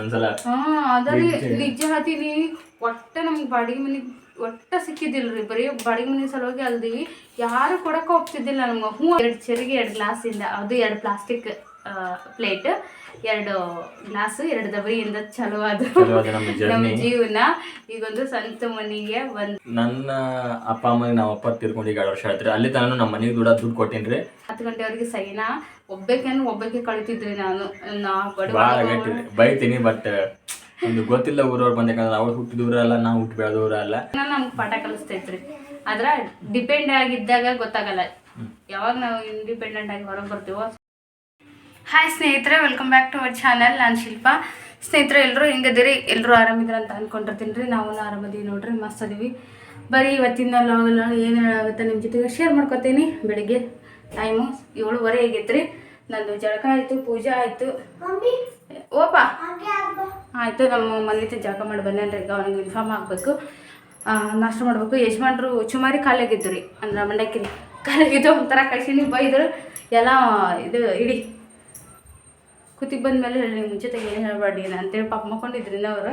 ಒಂದ್ಸಲ ಹಾ ಅದರಿ ನಿಜ ಒಟ್ಟ ನಮ್ಗೆ ಬಾಡಿಗೆ ಮನೆ ಒಟ್ಟ ಸಿಕ್ಕಿದ್ದಿಲ್ರಿ. ಬರೀ ಬಾಡಿಗೆ ಮನೆ ಸಲುವಾಗಿ ಅಲ್ದಿವಿ ಯಾರು ಕೊಡಕ್ಕೆ ಹೋಗ್ತಿದ್ದಿಲ್ಲ ನಮ್ಗೆ. ಹ್ಞೂ ಎರಡು ಚೆರಿಗೆ ಎರಡು ಗ್ಲಾಸಿಂದ ಅದು ಎರಡು ಪ್ಲಾಸ್ಟಿಕ್ ಪ್ಲೇಟ್ ಎರಡು ಗ್ಲಾಸ್ ಎರಡು ದಬರಿಯಿಂದ ಚಲೋ ಅದು. ನಮ್ಮ ಜೀವನ. ಈಗೊಂದು ಸ್ವಂತ ಮನೆಗೆ ಒಂದು ನನ್ನ ಅಪ್ಪ ಅಮ್ಮ ನಾವು ಅಪ್ಪ ತಿರ್ಕೊಂಡು ಈಗ ಎರಡು ವರ್ಷ ಆಯ್ತು ಅಲ್ಲಿ ತನಕ ನಮ್ಮ ಮನೆಗೆ ದುಡ್ಡು ದುಡ್ಡು ಕೊಟ್ಟಿನ್ರಿ. ಹತ್ತು ಗಂಟೆವರೆಗೆ ಸೈನಾ. ಒಬ್ಬಾಕೆನು ಒಬ್ಬಾಕೆ ಕಳಿತಿದ್ರಿ ನಾನು. ನಾ ಭಾಳ ಬೈತೀನಿ ಬಟ್ ಒಂದು ಗೊತ್ತಿಲ್ಲ ಊರವ್ರು ಬಂದಕ್ಕಂದ್ರೆ ಅವ್ರು ಹುಟ್ಟಿದ ಊರಲ್ಲ ನಾವು ಹುಟ್ಟಿ ಬೆಳೆದವ್ರ ಊರಲ್ಲ ನಮ್ಗೆ ಪಾಠ ಕಲಿಸ್ತೈತ್ರಿ. ಆದ್ರ ಡಿಪೆಂಡ್ ಆಗಿದ್ದಾಗ ಗೊತ್ತಾಗಲ್ಲ. ಯಾವಾಗ ನಾವು ಇಂಡಿಪೆಂಡೆಂಟ್ ಆಗಿ ಹೊರಗೆ ಬರ್ತೀವೋ. ಹಾಯ್ ಸ್ನೇಹಿತರೆ welcome back to our channel ನಾನು ಶಿಲ್ಪಾ. ಸ್ನೇಹಿತರೆ ಎಲ್ಲರೂ ಹೆಂಗದಿರಿ ಎಲ್ಲರೂ ಆರಾಮಿದ್ರ ಅಂತ ಅನ್ಕೊಂಡಿರ್ತೀನಿ ರೀ. ನಾವು ಆರಾಮದೀವಿ ನೋಡ್ರಿ ಮಸ್ತ್ ಅದೀವಿ. ಬರೀ ಇವತ್ತಿನ ಲಾಗಲ್ಲ ಏನು ಆಗುತ್ತೆ ನಿಮ್ಮ ಜೊತೆಗೆ ಶೇರ್ ಮಾಡ್ಕೊತೀನಿ. ಬೆಳಿಗ್ಗೆ. ಟೈಮು ಏಳುವರೆ ಆಗೈತ್ರಿ. ನಂದು ಜಳಕ ಆಯಿತು ಪೂಜೆ ಆಯಿತು. ಓಪ? ಆಯಿತು ನಮ್ಮ ಮನೇಲಿ ಜಳಕ ಮಾಡಿ ಬಂದೇನ್ರಿ. ಈಗ ಅವ್ನಿಗೆ ಯೂನಿಫಾರ್ಮ್ ಹಾಕಬೇಕು. ನಾಷ್ಟ ಮಾಡಬೇಕು. ಯಜಮಾನ್ರು ಚುಮಾರಿ ಖಾಲಿಯಾಗಿದ್ದು ರೀ ಅಂದ್ರೆ ಮಂಡಕ್ಕಿ ಖಾಲಿಯಾಗಿದ್ದು ಒಂಥರ ಕಳ್ಸೀನಿ ಬೈದರು. ಎಲ್ಲ ಇದು ಇಡಿ. ಕುತ್ತಿಗೆ ಬಂದ್ಮೇಲೆ ಹೇಳಿ ಮುಂಚೆ ಏನು ಹೇಳಬೇಡಿ ಅಂತೇಳಿ ಪಾಪ ಮಕ್ಕೊಂಡಿದ್ರಿ ಅವರು.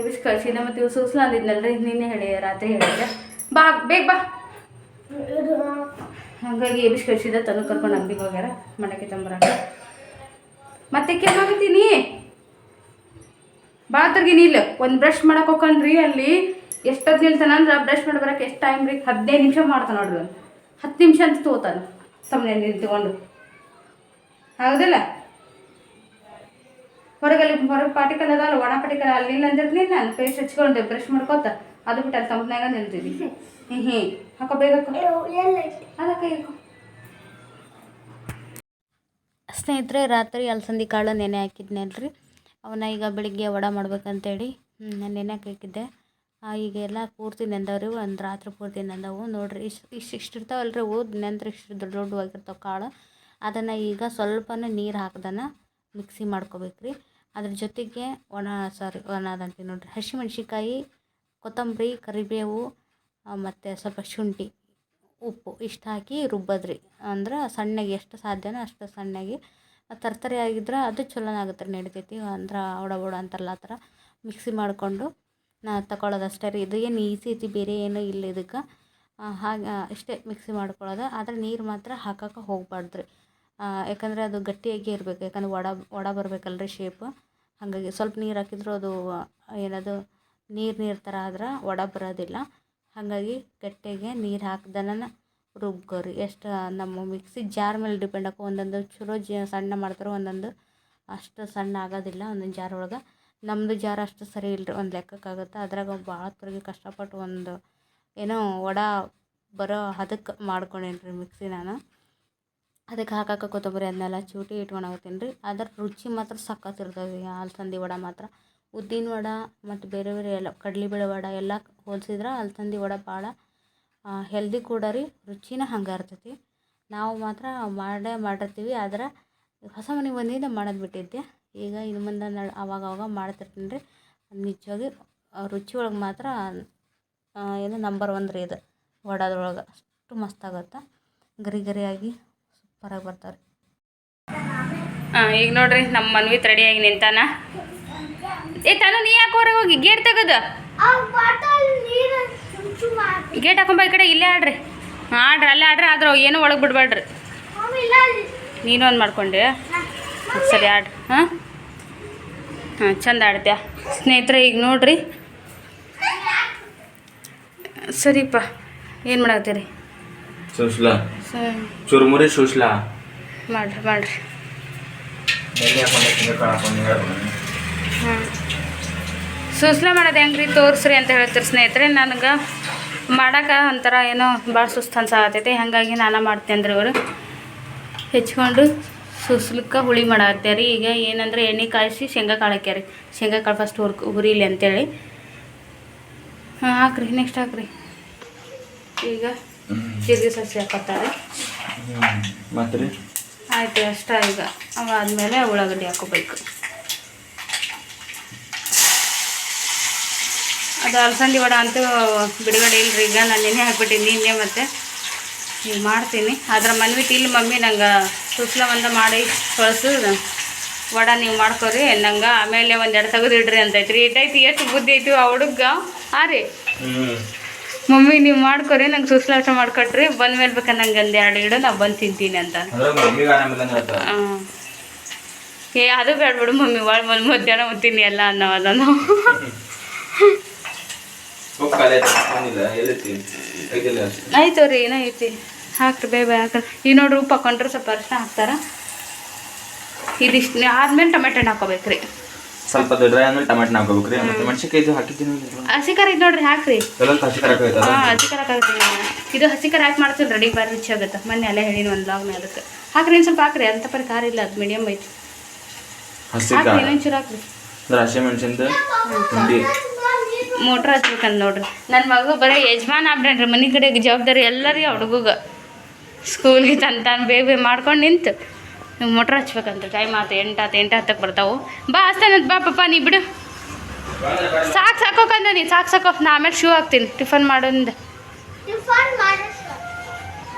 ಎಬಿಸ್ ಕಳಿಸಿದ ಮತ್ತು ಇವ್ರು ಸೂಸ್ಲ ಅಂದಿದ್ನಲ್ರಿ. ನಿನ್ನೆ ಹೇಳಿ ರಾತ್ರಿ ಹೇಳಿದ್ರೆ ಬಾ ಬೇಗ ಬಾ. ಹಾಗಾಗಿ ಎಬಿಸ್ ಕಳ್ಸಿದ ತಂದು ಕರ್ಕೊಂಡು ಅಂಗಡಿಗೆ ಹೋಗ್ಯಾರ ಮಂಡಕ್ಕಿ ತಂಬರ ಮತ್ತೆ ಕೆಮ್ಮಾಗತ್ತೀನಿ ಭಾಳ ತರ್ಗಿನಿ ಇಲ್ಲ ಒಂದು ಬ್ರಷ್ ಮಾಡಕ್ಕೆ ಹೋಗ್ಕಂಡ್ರಿ ಅಲ್ಲಿ. ಎಷ್ಟೊತ್ತು ನಿಲ್ತಾನ ಅಂದ್ರೆ ಬ್ರಷ್ ಮಾಡಿ ಬರಕ್ಕೆ ಎಷ್ಟು ಟೈಮ್ ರೀ? ಹದಿನೈದು ನಿಮಿಷ ಮಾಡ್ತಾನೆ ನೋಡ್ರಿ ಹತ್ತು ನಿಮಿಷ ಅಂತ ತಗೋತಾನೆ. ತಮ್ಮನೆ ನಿಂತ್ಕೊಂಡು ಹೌದಿಲ್ಲ? ಹೊರಗಲ್ಲಿ ಹೊರಗೆ ಪಾಟಿಕಲ್ ಅದಲ್ಲ ಒಣ ಪಾಟಿಕಲ್ ಅಲ್ಲಿ ಇಲ್ಲ ಅಂದಿರ್ತೀನಿ ನಾನು ಪೇಸ್ಟ್ ಹಚ್ಕೊಂಡು ಬ್ರಷ್ ಮಾಡ್ಕೋತ. ಅದು ಬಿಟ್ಟು ಅಲ್ಲಿ ತಂಪನಾಗ ನಿಲ್ತೀವಿ ಹ್ಞೂ ಹ್ಞೂ ಹಾಕೋ ಬೇಗ ಹಾಕೋ. ಅದಕ್ಕೆ ಸ್ನೇಹಿತರೆ ರಾತ್ರಿ ಅಲಸಂದಿ ಕಾಳು ನೆನೆ ಹಾಕಿದ್ನಲ್ರಿ ಅವನ್ನ ಈಗ ಬೆಳಿಗ್ಗೆ ವಡ ಮಾಡ್ಬೇಕಂತೇಳಿ ನಾನು ನೆನೆ ಹಾಕಿದ್ದೆ. ಆ, ಈಗ ಎಲ್ಲ ಪೂರ್ತಿ ನೆಂದವ್ರಿ ಒಂದು ರಾತ್ರಿ ಪೂರ್ತಿ ನೆಂದವು. ನೋಡ್ರಿ ಇಷ್ಟು ಇಷ್ಟು ಇಷ್ಟು ಇರ್ತಾವಲ್ರಿ ಅವು ನೆಂದ್ರೆ ಇಷ್ಟು ದೊಡ್ಡ ದೊಡ್ಡವಾಗಿರ್ತಾವೆ ಕಾಳು. ಅದನ್ನು ಈಗ ಸ್ವಲ್ಪನೇ ನೀರು ಹಾಕ್ದನ ಮಿಕ್ಸಿ ಮಾಡ್ಕೋಬೇಕ್ರಿ. ಅದ್ರ ಜೊತೆಗೆ ಒಣ ಸಾರಿ ಒಣದಂತೀವಿ ನೋಡ್ರಿ. ಹಸಿಮೆಣ್ಸಿಕಾಯಿ ಕೊತ್ತಂಬರಿ ಕರಿಬೇವು ಮತ್ತು ಸ್ವಲ್ಪ ಶುಂಠಿ, ಉಪ್ಪು ಇಷ್ಟು ಹಾಕಿ ರುಬ್ಬದ್ರಿ. ಅಂದ್ರೆ ಸಣ್ಣಗೆ ಎಷ್ಟು ಸಾಧ್ಯನೋ ಅಷ್ಟು ಸಣ್ಣಗೆ ತರ್ತರಿ ಆಗಿದ್ರೆ ಅದು ಚಲೋ ಆಗುತ್ತೆ ರೀ ನಡಿತೈತಿ. ಅಂದ್ರೆ ಒಡ ಬುಡ ಅಂತಾರಲ್ಲ ಆ ಥರ ಮಿಕ್ಸಿ ಮಾಡಿಕೊಂಡು ನಾ ತಗೊಳ್ಳೋದು ಅಷ್ಟೇ ರೀ. ಇದು ಏನು ಈಸಿ ಐತಿ, ಬೇರೆ ಏನೂ ಇಲ್ಲ ಇದಕ್ಕೆ. ಹಾಗೆ, ಇಷ್ಟೇ ಮಿಕ್ಸಿ ಮಾಡ್ಕೊಳ್ಳೋದು. ಆದರೆ ನೀರು ಮಾತ್ರ ಹಾಕಕ್ಕೆ ಹೋಗ್ಬಾರ್ದು ರೀ ಯಾಕಂದರೆ ಅದು ಗಟ್ಟಿಯಾಗಿ ಇರಬೇಕು. ಯಾಕಂದ್ರೆ ವಡ ವಡ ರೀ ಶೇಪ್ ಹಾಗಾಗಿ ಸ್ವಲ್ಪ ನೀರು ಹಾಕಿದ್ರು ಅದು, ಏನದು, ನೀರು ನೀರು ಥರ ಆದ್ರೆ ಒಡ ಬರೋದಿಲ್ಲ. ಹಾಗಾಗಿ ಗಟ್ಟಿಗೆ ನೀರು ಹಾಕ್ದನ ರುಬ್ಕೋರಿ. ಎಷ್ಟು ನಮ್ಮ ಮಿಕ್ಸಿ ಜಾರ್ ಮೇಲೆ ಡಿಪೆಂಡ್ ಆಕೋ, ಒಂದೊಂದು ಚಲೋ ಜ ಸಣ್ಣ ಮಾಡ್ತಾರೆ, ಒಂದೊಂದು ಅಷ್ಟು ಸಣ್ಣ ಆಗೋದಿಲ್ಲ, ಒಂದೊಂದು ಜಾರ್ ಒಳಗೆ. ನಮ್ಮದು ಜಾರ್ ಅಷ್ಟು ಸರಿ ಇಲ್ಲರಿ ಒಂದು ಲೆಕ್ಕಕ್ಕಾಗುತ್ತೆ ಅದ್ರಾಗ ಭಾಳ ತೊರಗಿ ಕಷ್ಟಪಟ್ಟು ಒಂದು ಏನೋ ವಡ ಬರೋ ಹದಕ್ಕೆ ಮಾಡ್ಕೊಂಡೇನಿ ರೀ ಮಿಕ್ಸಿ ನಾನು ಅದಕ್ಕೆ ಹಾಕಕ್ಕೆ ಕೊತ್ತಂಬರಿ ಅದನ್ನೆಲ್ಲ ಚೂಟಿ ಇಟ್ಕೊಂಡೋಗ್ತೀನಿ ರೀ ಅದರ ರುಚಿ ಮಾತ್ರ ಸಖತ್ತಿರ್ತದೆ ರೀ ಅಲಸಂದಿ ವಡ ಮಾತ್ರ. ಉದ್ದಿನ ವಡ ಮತ್ತು ಬೇರೆ ಬೇರೆ ಎಲ್ಲ ಕಡ್ಲೆಬೇಳೆ ವಡ ಎಲ್ಲ ಹೋಲ್ಸಿದ್ರೆ ತಂದು ವಡ ಭಾಳ ಹೆಲ್ದಿ ಕೂಡ ರೀ, ರುಚಿನ ಹಂಗೆ ಇರ್ತೈತಿ. ನಾವು ಮಾತ್ರ ಮಾಡೇ ಮಾಡಿರ್ತೀವಿ, ಆದ್ರೆ ಹೊಸ ಮನೆಗೆ ಬಂದಿದ್ದೆ ಮಾಡೋದು ಬಿಟ್ಟಿದ್ದೆ. ಈಗ ಇನ್ನು ಮುಂದೆ ನಾಳೆ ಅವಾಗ ಅವಾಗ ಮಾಡ್ತಿರ್ತೀನಿ ರೀ. ನಿಜವಾಗಿ ರುಚಿ ಒಳಗೆ ಮಾತ್ರ ಏನು ನಂಬರ್ ಒನ್ ರೀ ಇದು ವಡದೊಳಗೆ. ಅಷ್ಟು ಮಸ್ತ್ ಆಗುತ್ತೆ. ಗರಿ ಗರಿಯಾಗಿ ಸೂಪರಾಗಿ ಬರ್ತಾವೆ ಹಾಂ ಈಗ ನೋಡ್ರಿ ನಮ್ಮ ಮನ್ವಿತ್ ರೆಡಿಯಾಗಿ ನಿಂತಾನ. ಏ ತಾನು ನೀ ಯಾಕೆ ಹೊರಗೆ ಹೋಗಿ? ಗೇಟ್ ತೆಗೆದು. ಗೇಟ್ ಹಾಕೊಂಬ ಈ ಕಡೆ ಇಲ್ಲೇ ಆಡ್ರಿ. ಹಾಂ ಆಡ್ರಿ ಅಲ್ಲೇ ಆಡ್ರಿ ಆದ್ರೆ ಏನೂ ಒಳಗೆ ಬಿಡಬೇಡ್ರಿ. ನೀನು ಒಂದು ಮಾಡ್ಕೊಂಡೆ. ಸರಿ ಆಡ್ರಿ. ಹಾಂ? ಹಾಂ ಚಂದ ಆಡ್ತ್ಯಾ? ಸ್ನೇಹಿತರೆ ಈಗ ನೋಡ್ರಿ. ಸರಿಪ್ಪ ಏನು ಮಾಡತ್ತೀರಿ ಸುಸ್ಲಾ ಸರಿ. ಚುರುಮುರಿ ಸುಸ್ಲಾ ಮಾಡ್ರಿ ಮಾಡ್ರಿ. ಹಿಂಗೆ ಸೂಸ್ಲೆ ಮಾಡೋದು ಹೆಂಗ್ರಿ? ತೋರಿಸ್ರಿ ಅಂತ ಹೇಳ್ತೀರಿ ಸ್ನೇಹಿತರೆ ನನಗೆ ಮಾಡೋಕೆ ಒಂಥರ ಏನೋ ಭಾಳ ಸುಸ್ತು ಅನ್ಸಾಕತ್ತೈತಿ ಹಾಗಾಗಿ ನಾನು ಮಾಡ್ತೀನಿ ಅಂದ್ರೆ ಇವರು. ಹೆಚ್ಕೊಂಡು ಸುಸ್ಲಕ್ಕೆ ಹುಳಿ ಮಾಡತ್ತೆ ರೀ ಈಗ ಏನಂದ್ರೆ ಎಣ್ಣೆ ಕಾಯಿಸಿ ಶೇಂಗಾ ಕಾಳು ಹಾಕ್ಯಾರಿ ಶೇಂಗಾ ಕಾಳು ಫಸ್ಟ್ ಹುರ್ಕ ಹುರಿಲಿ ಅಂತೇಳಿ. ಹಾಂ ಹಾಕ್ರಿ ನೆಕ್ಸ್ಟ್ ಹಾಕ್ರಿ. ಈಗ ಜೀರಿಗೆ ಸಸಿ ಹಾಕತ್ತಾರೆ ಆಯಿತು ಆಯ್ತು ಅಷ್ಟ ಈಗ. ಅವಾದಮೇಲೆ ಉಳ್ಳಾಗಡ್ಡಿ ಹಾಕೋಬೇಕು. ಅದು ಅಲಸಂದಿ ವಡ ಅಂತೂ ಬಿಡುಗಡೆ ಇಲ್ಲರಿ ಈಗ ನಾನು ನೆನೆ ಹಾಕ್ಬಿಟ್ಟಿನಿ ನಿನ್ನೆ ಮತ್ತೆ ಈಗ ಮಾಡ್ತೀನಿ. ಅದರ ಮನ್ವಿಟ್ಟು ಇಲ್ಲಿ ಮಮ್ಮಿ ನಂಗೆ ಸುಸ್ಲ ಒಂದು ಮಾಡಿ ಕಳಿಸು ವಡ ನೀವು ಮಾಡ್ಕೊರಿ ನಂಗೆ ಆಮೇಲೆ ಒಂದೆರಡು ತೆಗೆದು ಇಡ್ರಿ ಅಂತೈತ್ರಿ. ಇಟ್ಟೈತಿ ಎಷ್ಟು ಬುದ್ಧಿ ಐತಿ ಆ ಹುಡುಗ? ಆ ರೀ. ಮಮ್ಮಿ ನೀವು ಮಾಡ್ಕೊರಿ ನಂಗೆ ಸುಸ್ಲಾಟ ಮಾಡ್ಕೊಟ್ರಿ ಬಂದ್ಮೇಲೆ ಬೇಕಾ ನಂಗೆ ಒಂದು ಎರಡು ಇಡು ನಾ ಬಂದು ತಿಂತೀನಿ ಅಂತ. ಹಾಂ ಏ ಅದು ಬೇಡ ಬಿಡು ಮಮ್ಮಿ ಒಳ ಬಂದು ಮಧ್ಯಾಹ್ನ ಓದ್ತೀನಿ ಎಲ್ಲ ಅನ್ನೋ ಅದನ್ನು ಹೋಗ್ ಖಾಲಿ ಆಯ್ತು ರೀ ಏನೋ ಐತಿ ಹಾಕ್ರಿ ಬೇ ಬೇ ಹಾಕ್ರಿ. ಈ ನೋಡ್ರಿ ಉಪ್ಪು ಹಾಕೊಂಡ್ರೆ ಸ್ವಲ್ಪ ಅರಿಶಿನ ಹಾಕ್ತಾರ? ಇದಿಷ್ಟು ಆದ್ಮೇಲೆ ಟೊಮೆಟೊ ಹಣ್ಣು ಹಾಕೋಬೇಕ್ರಿ. ಸ್ವಲ್ಪ ಡ್ರೈ ಆದ್ಮೇಲೆ ಟೊಮೆಟೊ ಹಾಕೋಬೇಕ್ರಿ. ಮತ್ತೆ ಮೆಣಸಿನ್ಕಾಯಿ ಇದು ಹಾಕಿದ್ದೀನಿ ಹಸಿ ಖಾರ ಇದು ನೋಡ್ರಿ ಹಾಕ್ರಿ. ಹಾಂ ಹಸಿ ಖಾರ ಇದು ಹಸಿ ಖಾರ ಹಾಕಿ ಮಾಡ್ತೀನಿ ರೆಡಿ ಬಾರಿ ರುಚಿ ಆಗುತ್ತೆ. ಮೊನ್ನೆ ಅಲ್ಲೇ ಹೇಳಿ ಒಂದು ಲಾಗ್ನ ಅದಕ್ಕೆ. ಹಾಕ್ರಿ ಇನ್ನು ಸ್ವಲ್ಪ ಹಾಕ್ರಿ. ಅಂತ ಪರಿ ಖಾರ ಇಲ್ಲ ಅದು ಮೀಡಿಯಮ್ ಐತಿ. ಹಾಕ್ರಿ ಖಾರ. ಚೂರು ಹಾಕ್ರಿ. ಅಂದ್ರೆ ಹಸಿ ಮೆಣಸಿಂದ ಹಿಂಡಿ ಮೋಟ್ರ್ ಹಚ್ಬೇಕಂತ ನೋಡ್ರಿ. ನನ್ನ ಮಗ ಬರೀ ಯಜಮಾನ ಆಗ್ಬಿಟ್ರಿ ಮನೆ ಕಡೆ ಜವಾಬ್ದಾರಿ ಎಲ್ಲರಿಗೆ ಹುಡುಗ ಸ್ಕೂಲ್ಗೆ ತನ್ ತಾನು ಬೇಗ ಬೇಗ ಮಾಡ್ಕೊಂಡು ನಿಂತು ನೀವು ಮೋಟ್ರ್ ಹಚ್ಬೇಕಂತ ಟೈಮ್ ಆತ ಎಂಟು ಆತು ಎಂಟು ಹತ್ತಕ್ಕೆ ಬರ್ತಾವೆ. ಬಾ ಅಷ್ಟೇನಂತ ಬಾ ಪಪ್ಪ ನೀ ಬಿಡು. ಸಾಕು ಸಾಕೋಕಂದ ನೀ ಸಾಕು ಸಾಕೋ ನಾ ಆಮೇಲೆ ಶೂ ಹಾಕ್ತೀನಿ. ಟಿಫನ್ ಮಾಡೋಂದು.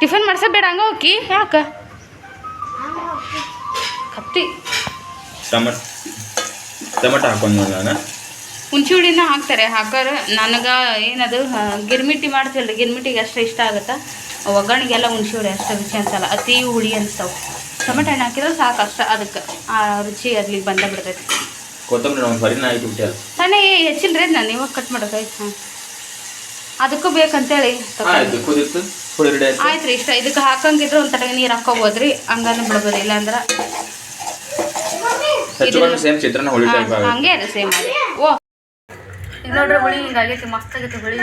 ಟಿಫನ್ ಮಾಡ್ಸ. ಬೇಡ ಹಂಗ ಹೋಗಿ ಯಾಕೆ ಕತ್ತಿ. ಟಮಟ್ ಟಮಟ ಹಾಕೊಂಡು ನಾನು ಹುಣ್ಸೆ ಹುಳಿನ ಹಾಕ್ತಾರೆ. ಹಾಕೋರು ನನಗೆ ಏನದು ಗಿರ್ಮಿಟ್ಟಿ ರೀ ಗಿರ್ಮಿಟ್ಟಿಗೆ ಅಷ್ಟು ಇಷ್ಟ ಆಗುತ್ತೆ? ಒಗ್ಗರಣೆಗೆಲ್ಲ ಹುಣ್ಸೆ ಹುಳಿ ಅಷ್ಟು ರುಚಿ ಅಂತಲ್ಲ ಅತಿ ಹುಳಿ ಅನಿಸ್ತಾವೆ. ಟೊಮೆಟೊ ಹಣ್ಣು ಹಾಕಿದ್ರೆ ಸಾಕು ಅಷ್ಟು ಅದಕ್ಕೆ. ಆ ರುಚಿ ಅಲ್ಲಿ ಬಂದ ಬಿಡ್ತೈತಿ. ಹೆಚ್ಚಿಲ್ಲ ರೀ ಸಣ್ಣ ಹೆಚ್ಚಿಲ್ರಿ ನಾನು ಇವಾಗ ಕಟ್ ಮಾಡೋಕೆ ಹಾಂ ಅದಕ್ಕೂ ಬೇಕಂತೇಳಿ ಆಯ್ತು ರೀ ಇಷ್ಟ. ಇದಕ್ಕೆ ಹಾಕಂಗಿದ್ರೆ ಒಂದು ತಡೆಗೆ ನೀರು ಹಾಕೋಬೋದ್ರಿ ಹಂಗಾನು ಬಿಡ್ಬೋದು ಇಲ್ಲಾಂದ್ರೆ ಹಂಗೆ ಅದು ಸೇಮ್ ಓ. ಈಗ ನೋಡ್ರಿ ಹುಳಿ ಹಿಂಗಾಗೈತಿ ಮಸ್ತ್ ಆಗೈತಿ ಹುಳಿ.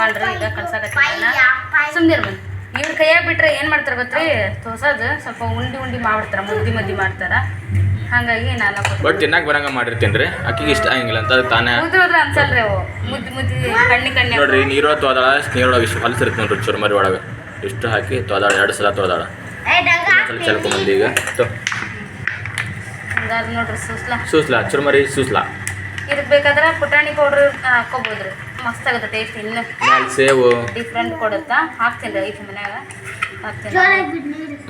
ಮಾಡ್ರಿ ಈಗ ಕಲ್ಸಾಕತ್ತೀನಿ ಸುಮ್ಮನೆ ಬನ್ನಿ ಇವ್ರ ಕೈಯಾಗ ಬಿಟ್ರೆ ಏನು ಮಾಡ್ತಾರೆ ಗೊತ್ತ್ರಿ? ತೋಸೋದು ಸ್ವಲ್ಪ ಉಂಡಿ ಉಂಡಿ ಮಾಡ್ಬಿಡ್ತಾರೆ ಮುದ್ದಿ ಮದ್ದಿ ಮಾಡ್ತಾರ. ಹಾಗಾಗಿ ನಾನು ಬಟ್ ತಿನ್ನಕ್ಕೆ ಬರಂಗ ಮಾಡಿರ್ತೀನಿ ರೀ. ಅಕ್ಕಿಗೆ ಇಷ್ಟ ಆಗಿಲ್ಲ ಅಂತ ತಾನೇ. ಹೋದ್ರೆ ಅನ್ಸಲ್ರಿ ಅವು. ಮುದ್ದಿ ಮುದ್ದಿ ಕಣ್ಣಿ ಕಣ್ಣಿ ನೋಡ್ರಿ ನೀರು ತೋದಾಳ ನೀರೊಳಗೆ ಇಷ್ಟು ಹೊಲಸಿರುತ್ತೆ ನೋಡ್ರಿ ಚುರ್ಮರಿ ಒಳಗೆ. ಇಷ್ಟು ಹಾಕಿ ತೋದಾಳ ಎರಡು ಸಲ ತೋದಾಳ. ಚೆಲ್ಕೊಂಬಂದು ಈಗ. ಸೂಸ್ಲಾ. ಸೂಸ್ಲಾ ಚುರ್ಮರಿ ಸೂಸ್ಲಾ. ಇದಕ್ಕೆ ಬೇಕಾದ್ರೆ ಪುಟಾಣಿ ಪೌಡ್ರ್ ಹಾಕೋಬೋದ್ರಿ ಮಸ್ತ್ ಆಗುತ್ತೆ ಟೇಸ್ಟ್ ಇನ್ನು ಮ್ಯಾಲೆ ಸೇವು. ಡಿಫ್ರೆಂಟ್ ಕೊಡುತ್ತಾ? ಹಾಕ್ತೀನಿ ರೀ ಐತಿ ಮನ್ಯಾಗ. ಹಾಕ್ತೀನಿ.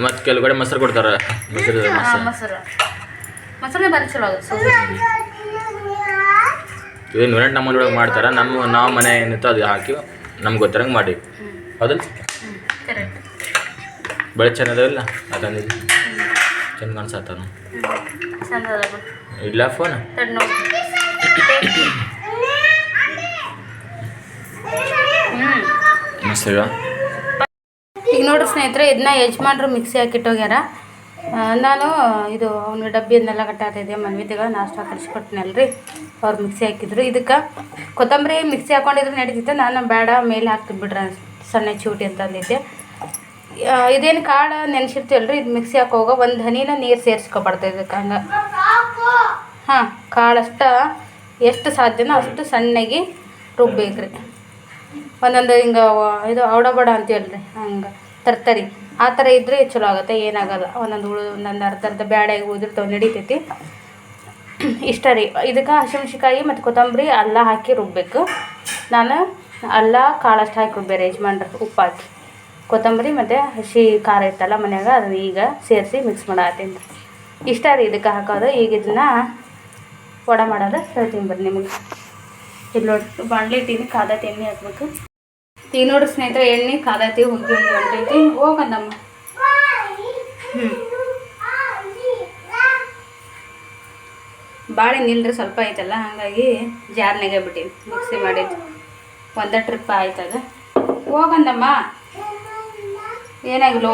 ಮತ್ತು ಕೆಲವು ಕಡೆ ಮೊಸರು ಕೊಡ್ತಾರೆ. ಮೊಸರು ಮೊಸರು. ಮೊಸರು. ಮೊಸರೇ ಬಾರಿ ಚಲೋ ಆಗುತ್ತೆ ಇದು ನೂರೆಂಟು ನಮ್ಮ ಒಳಗೆ ಮಾಡ್ತಾರೆ. ನಮ್ಮ ನಾವು ಮನೆ ಏನಿತ್ತು ಅದು ಹಾಕಿ ನಮ್ಗೆ ಗೊತ್ತಿರಂಗೆ ಮಾಡಿ. ಹೌದಲ್ಲ ಬೆಳೆ ಚೆನ್ನಾಗಿದಾವಿಲ್ಲ ಅದನ್ನ ಚೆಂದ ಕಾಣಿಸತ್ತ ಚಂದ ಅದ ಬಿಡು. ಇಲ್ಲ ಫೋನ್ ಈಗ ನೋಡ್ರಿ ಸ್ನೇಹಿತರೆ, ಇದನ್ನ ಯಜಮಾನ್ರು ಮಿಕ್ಸಿ ಹಾಕಿಟ್ಟೋಗ್ಯಾರ ನಾನು, ಇದು, ಅವ್ನ ಡಬ್ಬಿಯನ್ನೆಲ್ಲ ಕಟ್ಟಾತಿದ್ದೆ ಮನ್ವಿತಿಗಳು ನಾಷ್ಟ ಕಲಿಸ್ಕೊಟ್ನಲ್ರಿ ಅವ್ರು ಮಿಕ್ಸಿ ಹಾಕಿದ್ರು. ಇದಕ್ಕೆ ಕೊತ್ತಂಬರಿ ಮಿಕ್ಸಿ ಹಾಕೊಂಡಿದ್ರು ನಡೀತಿತ್ತು. ನಾನು ಬೇಡ, ಮೇಲೆ ಹಾಕ್ತೀನಿ ಬಿಡ್ರಿ ಸಣ್ಣ ಚೂಟಿ ಅಂತ ಅಂದಿದ್ದೆ. ಇದೇನು ಕಾಳು ನೆನೆಸಿರ್ತೀವಲ್ರಿ ಇದು ಮಿಕ್ಸಿ ಹಾಕೋಗ ಒಂದು ಹನಿನ ನೀರು ಸೇರಿಸ್ಕೊಬಾರ್ದು ಇದಕ್ಕೆ ಹಂಗೆ ಹಾಂ, ಕಾಳಷ್ಟ ಎಷ್ಟು ಸಾಧ್ಯನೋ ಅಷ್ಟು ಸಣ್ಣಗೆ ರುಬ್ಬೇಕ್ರಿ. ಒಂದೊಂದು ಹಿಂಗೆ ಇದು ಅವಡಬಡ ಅಂತ ಹೇಳ್ರಿ ಹಂಗೆ ತರ್ತರಿ. ಆ ಥರ ಇದ್ದರೆ ಚಲೋ ಆಗುತ್ತೆ, ಏನಾಗಲ್ಲ. ಒಂದೊಂದು ಉಳು, ಒಂದೊಂದು ಅರ್ಧ ಅರ್ಧ ಬ್ಯಾಡಾಗಿ ಉದುರ್ತಾವೆ, ನಡೀತೈತಿ. ಇಷ್ಟ ರೀ. ಇದಕ್ಕೆ ಹಸಿಮೆಣ್ಸಿಕಾಯಿ ಮತ್ತು ಕೊತ್ತಂಬರಿ ಅಲ್ಲ ಹಾಕಿ ರುಬ್ಬೇಕು. ನಾನು ಅಲ್ಲ, ಕಾಳಷ್ಟು ಹಾಕಿ ರುಬ್ಬೇರೆ, ಯಜಮಾನ್ರ ಉಪ್ಪು ಹಾಕಿ. ಕೊತ್ತಂಬರಿ ಮತ್ತು ಹಸಿ ಖಾರ ಇತ್ತಲ್ಲ ಮನ್ಯಾಗ, ಅದನ್ನ ಈಗ ಸೇರಿಸಿ ಮಿಕ್ಸ್ ಮಾಡತ್ತೀನಿ ಇಷ್ಟ ರೀ ಇದಕ್ಕೆ ಹಾಕೋದು. ಈಗ ಇದನ್ನ ವಡ ಮಾಡೋದು ಹೇಳ್ತೀನಿ ಬರ್ರಿ ನಿಮಗೆ. ಇಲ್ಲಿ ನೋಡಿ ಬಾಣಲೆ ಇಟ್ಟೀನಿ ಕಾದ ಎಣ್ಣೆ ಹಾಕ್ಬೇಕು ಈಗ ನೋಡ್ರಿ ಸ್ನೇಹಿತರೆ ಎಣ್ಣೆ ಕಾದಾತಿ ಹುಗ್ಗಿ ಹುಗ್ಗಿ ಹೊಂಟೈತಿ ಹೋಗಂದಮ್ಮ. ಹ್ಞೂ ಬಾಳೆ ನಿಲ್ರಿ ಸ್ವಲ್ಪ ಐತಲ್ಲ ಹಾಗಾಗಿ ಜಾರ್ನಾಗೆ ಬಿಟ್ಟೀನಿ ಮಿಕ್ಸಿ ಮಾಡಿದ್ದು. ಒಂದೇ ಟ್ರಿಪ್ ಆಯ್ತದ ಹೋಗಂದಮ್ಮ. ಏನಾಗಿಲ್ಲ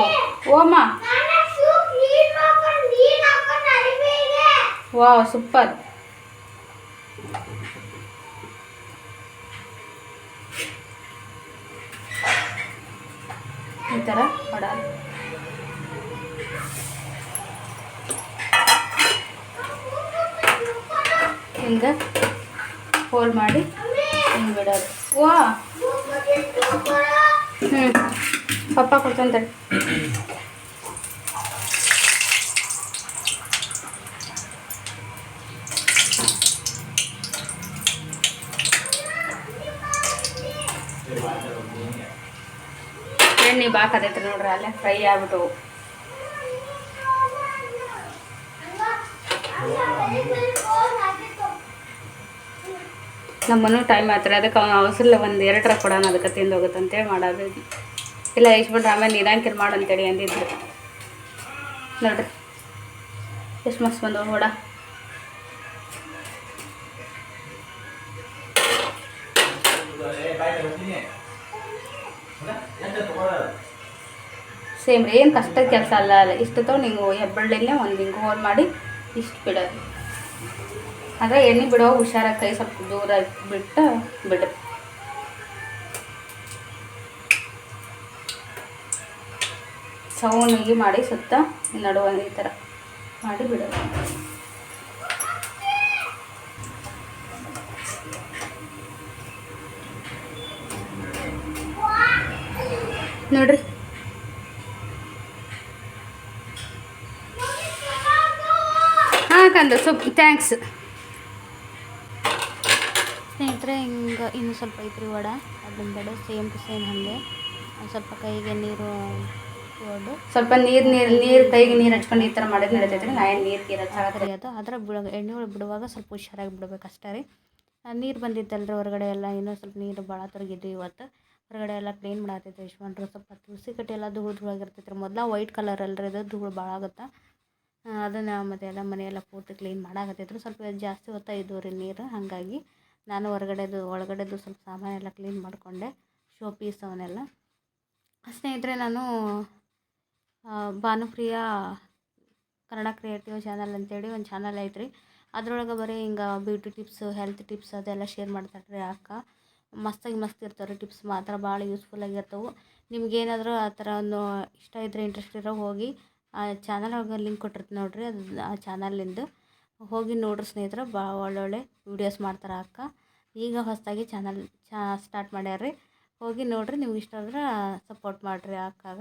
ಓಮ್ಮ ವಾವ್ ಸೂಪರ್. ಈ ಥರ ವಡ ಹಿಂಗೆ ಹೋಲ್ ಮಾಡಿ ಹಿಂಗೆ ಬಿಡೋದು ವಾ ಹ್ಞೂ ಪಪ್ಪ ಕೊಡ್ತಂತಾರೆ ಬಾಕತೈತ್ರಿ ನೋಡ್ರಿ, ಅಲ್ಲೇ ಫ್ರೈ ಆಗ್ಬಿಟ್ಟು. ನಮ್ಮನು ಟೈಮ್ ಆತ್ರಿ, ಅದಕ್ಕೆ ಅವ್ನು ಅವಸರಲ್ಲ ಒಂದು ಎರಡರ ಕೊಡೋಣ, ಅದಕ್ಕೆ ತಿಂದು ಹೋಗುತ್ತಂತೇಳಿ ಮಾಡೋದು. ಇಲ್ಲ ಯಶ್ಬಿಟ್ರೆ ಆಮೇಲೆ ನೀರಾಂಕಿರ್ ಮಾಡು ಅಂತೇಳಿ ಅಂದಿದ್ರು. ನೋಡ್ರಿ, ಎಷ್ಟು ಮಸ್ತ್ ಬಂದವು ಹೋಡ ಸೇಮ್, ಏನು ಕಷ್ಟದ ಕೆಲಸ ಅಲ್ಲ ಅಲ್ಲ. ಇಷ್ಟು ತಗೊಂಡು ನೀವು ಹೆಬ್ಬಳ್ಳಿನೇ ಒಂದು ಹಿಂಗೆ ಹೋಲ್ ಮಾಡಿ ಇಷ್ಟು ಬಿಡೋದು ಆದರೆ ಎಣ್ಣೆ ಬಿಡೋ ಹುಷಾರಾಗಿ ಕೈ ಸ್ವಲ್ಪ ದೂರ ಬಿಟ್ಟು ಬಿಡು. ಸೌನಿಗೆ ಮಾಡಿ ಸುತ್ತ ನಡುವ ಈ ಥರ ಮಾಡಿ ಬಿಡೋದು ನೋಡ್ರಿ. ಹಾಂ ಸೊಪ್ಪು ಥ್ಯಾಂಕ್ಸ್ ಸ್ನೇಹಿತರೆ ಹಿಂಗೆ ಇನ್ನು ಸ್ವಲ್ಪ ಐತ್ರಿ ವಡ. ಅದನ್ನ ಬೇಡ ಸೇಮ್ ಟು ಸೇಮ್ ಹಂಗೆ. ಒಂದ್ ಸ್ವಲ್ಪ ಕೈಗೆ ನೀರು ಇಟ್ಕೊಂಡು ಸ್ವಲ್ಪ ನೀರು ನೀರು ನೀರು ಕೈಗೆ ನೀರು ಹಚ್ಕೊಂಡು ಈ ಥರ ಮಾಡೋದು ನಡೀತೈತೆ ನಾ ಏನು ನೀರು ತೀರ ಹಚ್ಚಾಕತ್ರಿ ಅದು. ಅದರ ಬಿಡ ಎಣ್ಣೆ ಒಳಗೆ ಬಿಡುವಾಗ ಸ್ವಲ್ಪ ಹುಷಾರಾಗಿ ಬಿಡಬೇಕು ಅಷ್ಟೇ ರೀ ನೀರು ಬಂದಿತ್ತಲ್ರಿ ಹೊರಗಡೆ ಎಲ್ಲ ಇನ್ನೂ ಸ್ವಲ್ಪ ನೀರು ಭಾಳ ತೊರಗಿದ್ವು ಇವತ್ತು. ಹೊರಗಡೆ ಎಲ್ಲ ಕ್ಲೀನ್ ಮಾಡತ್ತೈತೆ ಯಶ್ವಂತ್ರು ಸ್ವಲ್ಪ ತುಳಸಿ ಕಟ್ಟಿ ಎಲ್ಲ ಧೂಳು ಧೂಳಾಗಿರ್ತೈತೆ ರೀ. ಮೊದಲ ವೈಟ್ ಕಲರ್ ಅಲ್ರಿ ಅದು ಧೂಳು ಭಾಳ ಆಗುತ್ತೆ. ಅದನ್ನು ಮತ್ತು ಎಲ್ಲ ಮನೆಯೆಲ್ಲ ಪೂರ್ತಿ ಕ್ಲೀನ್ ಮಾಡಾಕತ್ತಿದ್ರು. ಸ್ವಲ್ಪ ಜಾಸ್ತಿ ಹೊತ್ತ ಇದ್ದವು ರೀ ನೀರು, ಹಾಗಾಗಿ ನಾನು ಹೊರಗಡೆದು, ಒಳಗಡೆದು ಸ್ವಲ್ಪ ಸಾಮಾನೆಲ್ಲ ಕ್ಲೀನ್ ಮಾಡಿಕೊಂಡೆ ಶೋ ಪೀಸ್ ಅವನ್ನೆಲ್ಲ. ಸ್ನೇಹಿತರೆ, ನಾನು ಭಾನುಪ್ರಿಯ ಕನ್ನಡ ಕ್ರಿಯೇಟಿವ್ ಚಾನಲ್ ಅಂತೇಳಿ ಒಂದು ಚಾನಲ್ ಐತ್ರಿ. ಅದ್ರೊಳಗೆ ಬರೀ ಹಿಂಗೆ ಬ್ಯೂಟಿ ಟಿಪ್ಸ್ ಹೆಲ್ತ್ ಟಿಪ್ಸ್ ಅದೆಲ್ಲ ಶೇರ್ ಮಾಡ್ತಾರೆ ರೀ ಅಕ್ಕ. ಮಸ್ತಾಗಿ ಮಸ್ತ್ ಇರ್ತಾವೆ ರೀ ಟಿಪ್ಸ್ ಮಾತ್ರ ಭಾಳ ಯೂಸ್ಫುಲ್ ಆಗಿರ್ತವೆ. ನಿಮ್ಗೇನಾದರೂ ಆ ಥರ ಒಂದು ಇಷ್ಟ ಇದ್ದರೆ ಇಂಟ್ರೆಸ್ಟ್ ಇರೋ ಹೋಗಿ ಆ ಚಾನಲ್ ಒಳಗೆ ಲಿಂಕ್ ಕೊಟ್ಟಿರ್ತೀನಿ ನೋಡಿರಿ ಅದು ಆ ಚಾನಲಿಂದು ಹೋಗಿ ನೋಡ್ರಿ ಸ್ನೇಹಿತರೆ ಭಾಳ ಒಳ್ಳೊಳ್ಳೆ ವೀಡಿಯೋಸ್ ಮಾಡ್ತಾರೆ ಅಕ್ಕ. ಈಗ ಹೊಸದಾಗಿ ಚಾನಲ್ ಚಾ ಸ್ಟಾರ್ಟ್ ಮಾಡ್ಯಾರ್ರಿ. ರೀ ಹೋಗಿ ನೋಡ್ರಿ ನಿಮ್ಗೆ ಇಷ್ಟ ಆದ್ರೆ ಸಪೋರ್ಟ್ ಮಾಡಿರಿ ಅಕ್ಕಾಗ.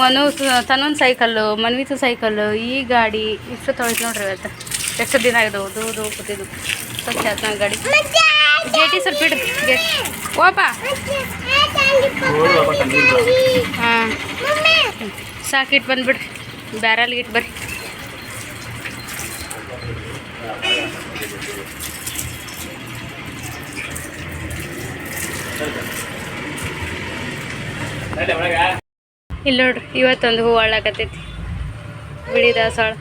ಮನು ತನ್ನೊಂದು ಸೈಕಲ್ಲು ಮನ್ವಿತು ಸೈಕಲ್ಲು ಈ ಗಾಡಿ ಇಷ್ಟು ತೊಳೆದು ನೋಡ್ರಿ ಇವತ್ತು. ಎಷ್ಟು ದಿನ ಆಗಿದೆ ದೂದು ಕೂತಿದ್ದು ಸ್ವಚ್ಛ ಗಾಡಿ. ಗೇಟಿ ಸ್ವಲ್ಪ ಬಿಡು. ಗೇಟ್. ಓಪ. ಹಾಂ ಸಾಕಿಟ್ಟು ಬಂದ್ಬಿಡ್ರಿ ಬ್ಯಾರಲ್ಗೆ ಇಟ್ಟು ಬರ್ರಿ. ಇಲ್ಲಿ ನೋಡ್ರಿ, ಇವತ್ತೊಂದು ಹೂ ಹಾಳಾಕತ್ತೈತಿ. ಬಿಡಿ ದಾಸವಾಳ.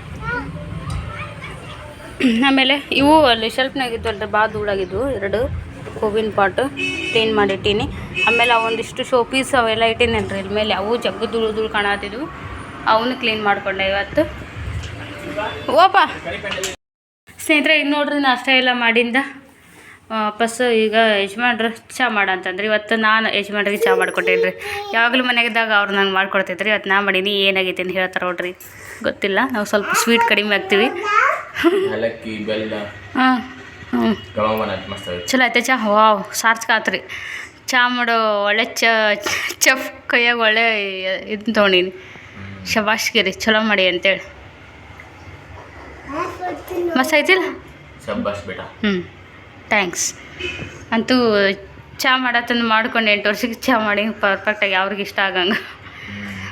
ಆಮೇಲೆ ಇವು ಅಲ್ಲಿ ಶೆಲ್ಫ್ನಾಗಿದ್ದು ಭಾಳ ಧೂಳಾಗಿದ್ವು, ಎರಡು ಹೂವಿನ ಪಾಟು ಕ್ಲೀನ್ ಮಾಡಿಟ್ಟೀನಿ. ಆಮೇಲೆ ಅವೊಂದಿಷ್ಟು ಶೋ ಪೀಸ್ ಅವೆಲ್ಲ ಇಟ್ಟಿನಲ್ರಿ ಇಲ್ಲಿ ಮೇಲೆ ಅವು ಜಗ್ಗು ಧೂಳು ಧೂಳು ಕಾಣತ್ತಿದ್ವು ಅವನು ಕ್ಲೀನ್ ಮಾಡಿಕೊಂಡೆ ಇವತ್ತು. ಓಪ! ಸ್ನೇಹಿತರೆ ಈಗ ನೋಡ್ರಿ ನಾಷ್ಟ ಎಲ್ಲ ಮಾಡಿಂದ. ವಾಪಸ್ ಈಗ ಯಜಮಾನ್ರು ಚಹಾ ಮಾಡಂತಂದ್ರಿ. ಇವತ್ತು ನಾನು ಯಜಮಾನ್ರಿಗೆ ಚಹಾ ಮಾಡ್ಕೊಟ್ಟೇನಿ ರೀ ಯಾವಾಗಲೂ ಮನೆಗಿದ್ದಾಗ ಅವ್ರು ನಂಗೆ ಮಾಡ್ಕೊಡ್ತಿದ್ರಿ. ಇವತ್ತು ನಾ ಮಾಡೀನಿ, ಏನಾಗೈತಿ ಅಂತ ಹೇಳ್ತಾರೆ ನೋಡ್ರಿ. ಗೊತ್ತಿಲ್ಲ. ನಾವು ಸ್ವಲ್ಪ ಸ್ವೀಟ್ ಕಡಿಮೆ ಬೆಲ್ಲ. ಹಾಂ ಹ್ಞೂ ಚಲೋ ಐತೆ ಚಾ? ವಾವ್ ಸಾರ್ಥಕ ಆತ್ರಿ ಚಹಾ ಮಾಡೋ ಒಳ್ಳೆ ಚ ಚಫ್ ಕೈಯಾಗ ಒಳ್ಳೆ ಇದು ತೊಗೊಂಡೀನಿ. ಶಬಾಷ್ಗಿರಿ ಚಲೋ ಮಾಡಿ ಅಂತೇಳಿ. ಮಸ್ತ್ ಐತಿಲ್ಲ ಹ್ಞೂ ಥ್ಯಾಂಕ್ಸ್ ಅಂತೂ ಚಹಾ ಮಾಡತ್ತಂದು ಮಾಡ್ಕೊಂಡು ಎಂಟು ವರ್ಷಕ್ಕೆ ಚಹಾ ಮಾಡಿ ಪರ್ಫೆಕ್ಟಾಗಿ ಅವ್ರಿಗೆ ಇಷ್ಟ ಆಗಂಗೆ.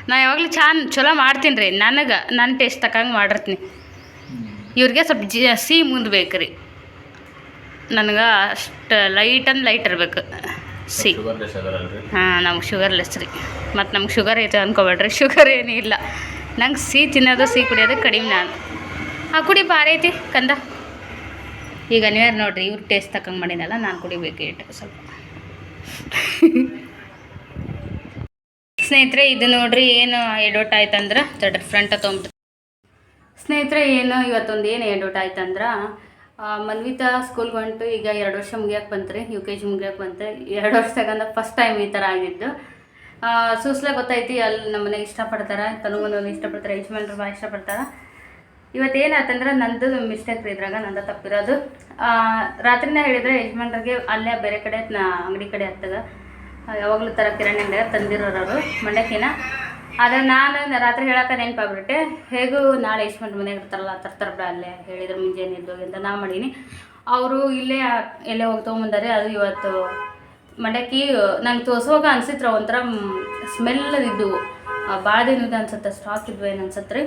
ನಾ ಯಾವಾಗಲೂ ಚಾನ್ ಚಲೋ ಮಾಡ್ತೀನಿ ರೀ. ನನಗೆ ನನ್ನ ಟೇಸ್ಟ್ ತಕ್ಕಂಗೆ ಮಾಡಿರ್ತೀನಿ. ಇವ್ರಿಗೆ ಸ್ವಲ್ಪ ಜಿ, ಸಿಹಿ ಮುಂದೆ ಬೇಕು ರೀ ನನಗೆ ಅಷ್ಟು ಲೈಟ್ ಅಂದ್ ಲೈಟ್ ಇರಬೇಕು. ಸಿ ಹಾಂ, ನಮ್ಗೆ ಶುಗರ್ಲೆಸ್ ರೀ. ಮತ್ತು ನಮ್ಗೆ ಶುಗರ್ ಐತೆ ಅನ್ಕೋಬೇಡ್ರಿ. ಶುಗರ್ ಏನೂ ಇಲ್ಲ. ನಂಗೆ ಸಿಹಿ ತಿನ್ನೋದು, ಸಿಹಿ ಕುಡಿಯೋದು ಕಡಿಮೆ ನಾನು. ಹಾಂ, ಕುಡಿ ಭಾರಿ ಐತಿ ಕಂದ. ಈಗ ನೀವ್ಯಾರು ನೋಡ್ರಿ, ಇವ್ರು ಟೇಸ್ಟ್ ತಕ್ಕಂಗೆ ಮಾಡಿನಲ್ಲ ನಾನು ಕುಡಿಬೇಕು ಇಟ್ಟು ಸ್ವಲ್ಪ. ಸ್ನೇಹಿತರೆ, ಇದು ನೋಡ್ರಿ ಏನು ಎಡೋಟ್ ಆಯ್ತಂದ್ರೆ ತಡ್ರಿ ಫ್ರಂಟ್ ತೊಗೊಂಬಿಟ್ಟು ಸ್ನೇಹಿತರೆ, ಏನು ಇವತ್ತೊಂದು ಏನು ಎಡೋಟ್ ಆಯ್ತಂದ್ರೆ ಮನ್ವಿತಾ ಸ್ಕೂಲ್ಗೆ ಹೊಂಟು, ಈಗ ಎರಡು ವರ್ಷ ಮುಗಿಯಕ್ಕೆ ಬಂತ್ರಿ ಯು ಕೆ ಜಿ ಮುಗಿಯಕ್ಕೆ ಬಂತು. ಎರಡು ವರ್ಷದಾಗ ಫಸ್ಟ್ ಟೈಮ್ ಈ ಥರ ಆಗಿದ್ದು. ಸೂಸ್ಲ ಗೊತ್ತೈತಿ ಅಲ್ಲಿ ನಮ್ಮ ಮನೆಗೆ ಇಷ್ಟಪಡ್ತಾರೆ ತನಗೊಂದೊಂದು ಇಷ್ಟಪಡ್ತಾರೆ ಯಜಮಾನ್ರು ಭಾಳ ಇಷ್ಟಪಡ್ತಾರೆ ಇವತ್ತು ಏನಾಯ್ತಂದ್ರೆ ನಂದು ಮಿಸ್ಟೇಕ್ ರೀ ಇದ್ರಾಗ, ನಂದು ತಪ್ಪಿರೋದು. ರಾತ್ರಿನೇ ಹೇಳಿದ್ರೆ ಯಜಮಾನ್ರಿಗೆ ಅಲ್ಲೇ ಬೇರೆ ಕಡೆ ಅಂಗಡಿ ಕಡೆ ಹತ್ತಾಗ ಯಾವಾಗಲೂ ಥರ ಕಿರಾಣಿ ಅಂಗಡಿಯಾಗ ತಂದಿರೋರು ಮಂಡಕ್ಕಿನ. ಆದರೆ ನಾನು ರಾತ್ರಿ ಹೇಳಕ್ಕೆ ನೆನಪಾಗ್ಬಿಟ್ಟೆ. ಹೇಗೂ ನಾಳೆ ಯಜಮಾನ್ರ ಮನೆಗೆ ಇರ್ತಾರಲ್ಲ ತರ್ತಾರೆ ಬಿಡ ಅಲ್ಲೇ, ಹೇಳಿದ್ರು ಮುಂಜಾನೆ ಇದ್ದು ಅಂತ ನಾ ಮಾಡೀನಿ. ಅವರು ಇಲ್ಲೇ ಎಲ್ಲೇ ಹೋಗಿ ತೊಗೊಂಬಂದಾರೆ, ಅದು ಇವತ್ತು ಮಂಡಕ್ಕಿ, ನಂಗೆ ತೋರ್ಸುವಾಗ ಅನ್ಸಿತ್ರ ಒಂಥರ ಸ್ಮೆಲ್ ಇದ್ದವು ಭಾಳ ದಿನದ ಅನ್ಸುತ್ತೆ ಸ್ಟಾಕ್ ಇದ್ವು ಏನು ಅನ್ಸತ್ತೆ ರೀ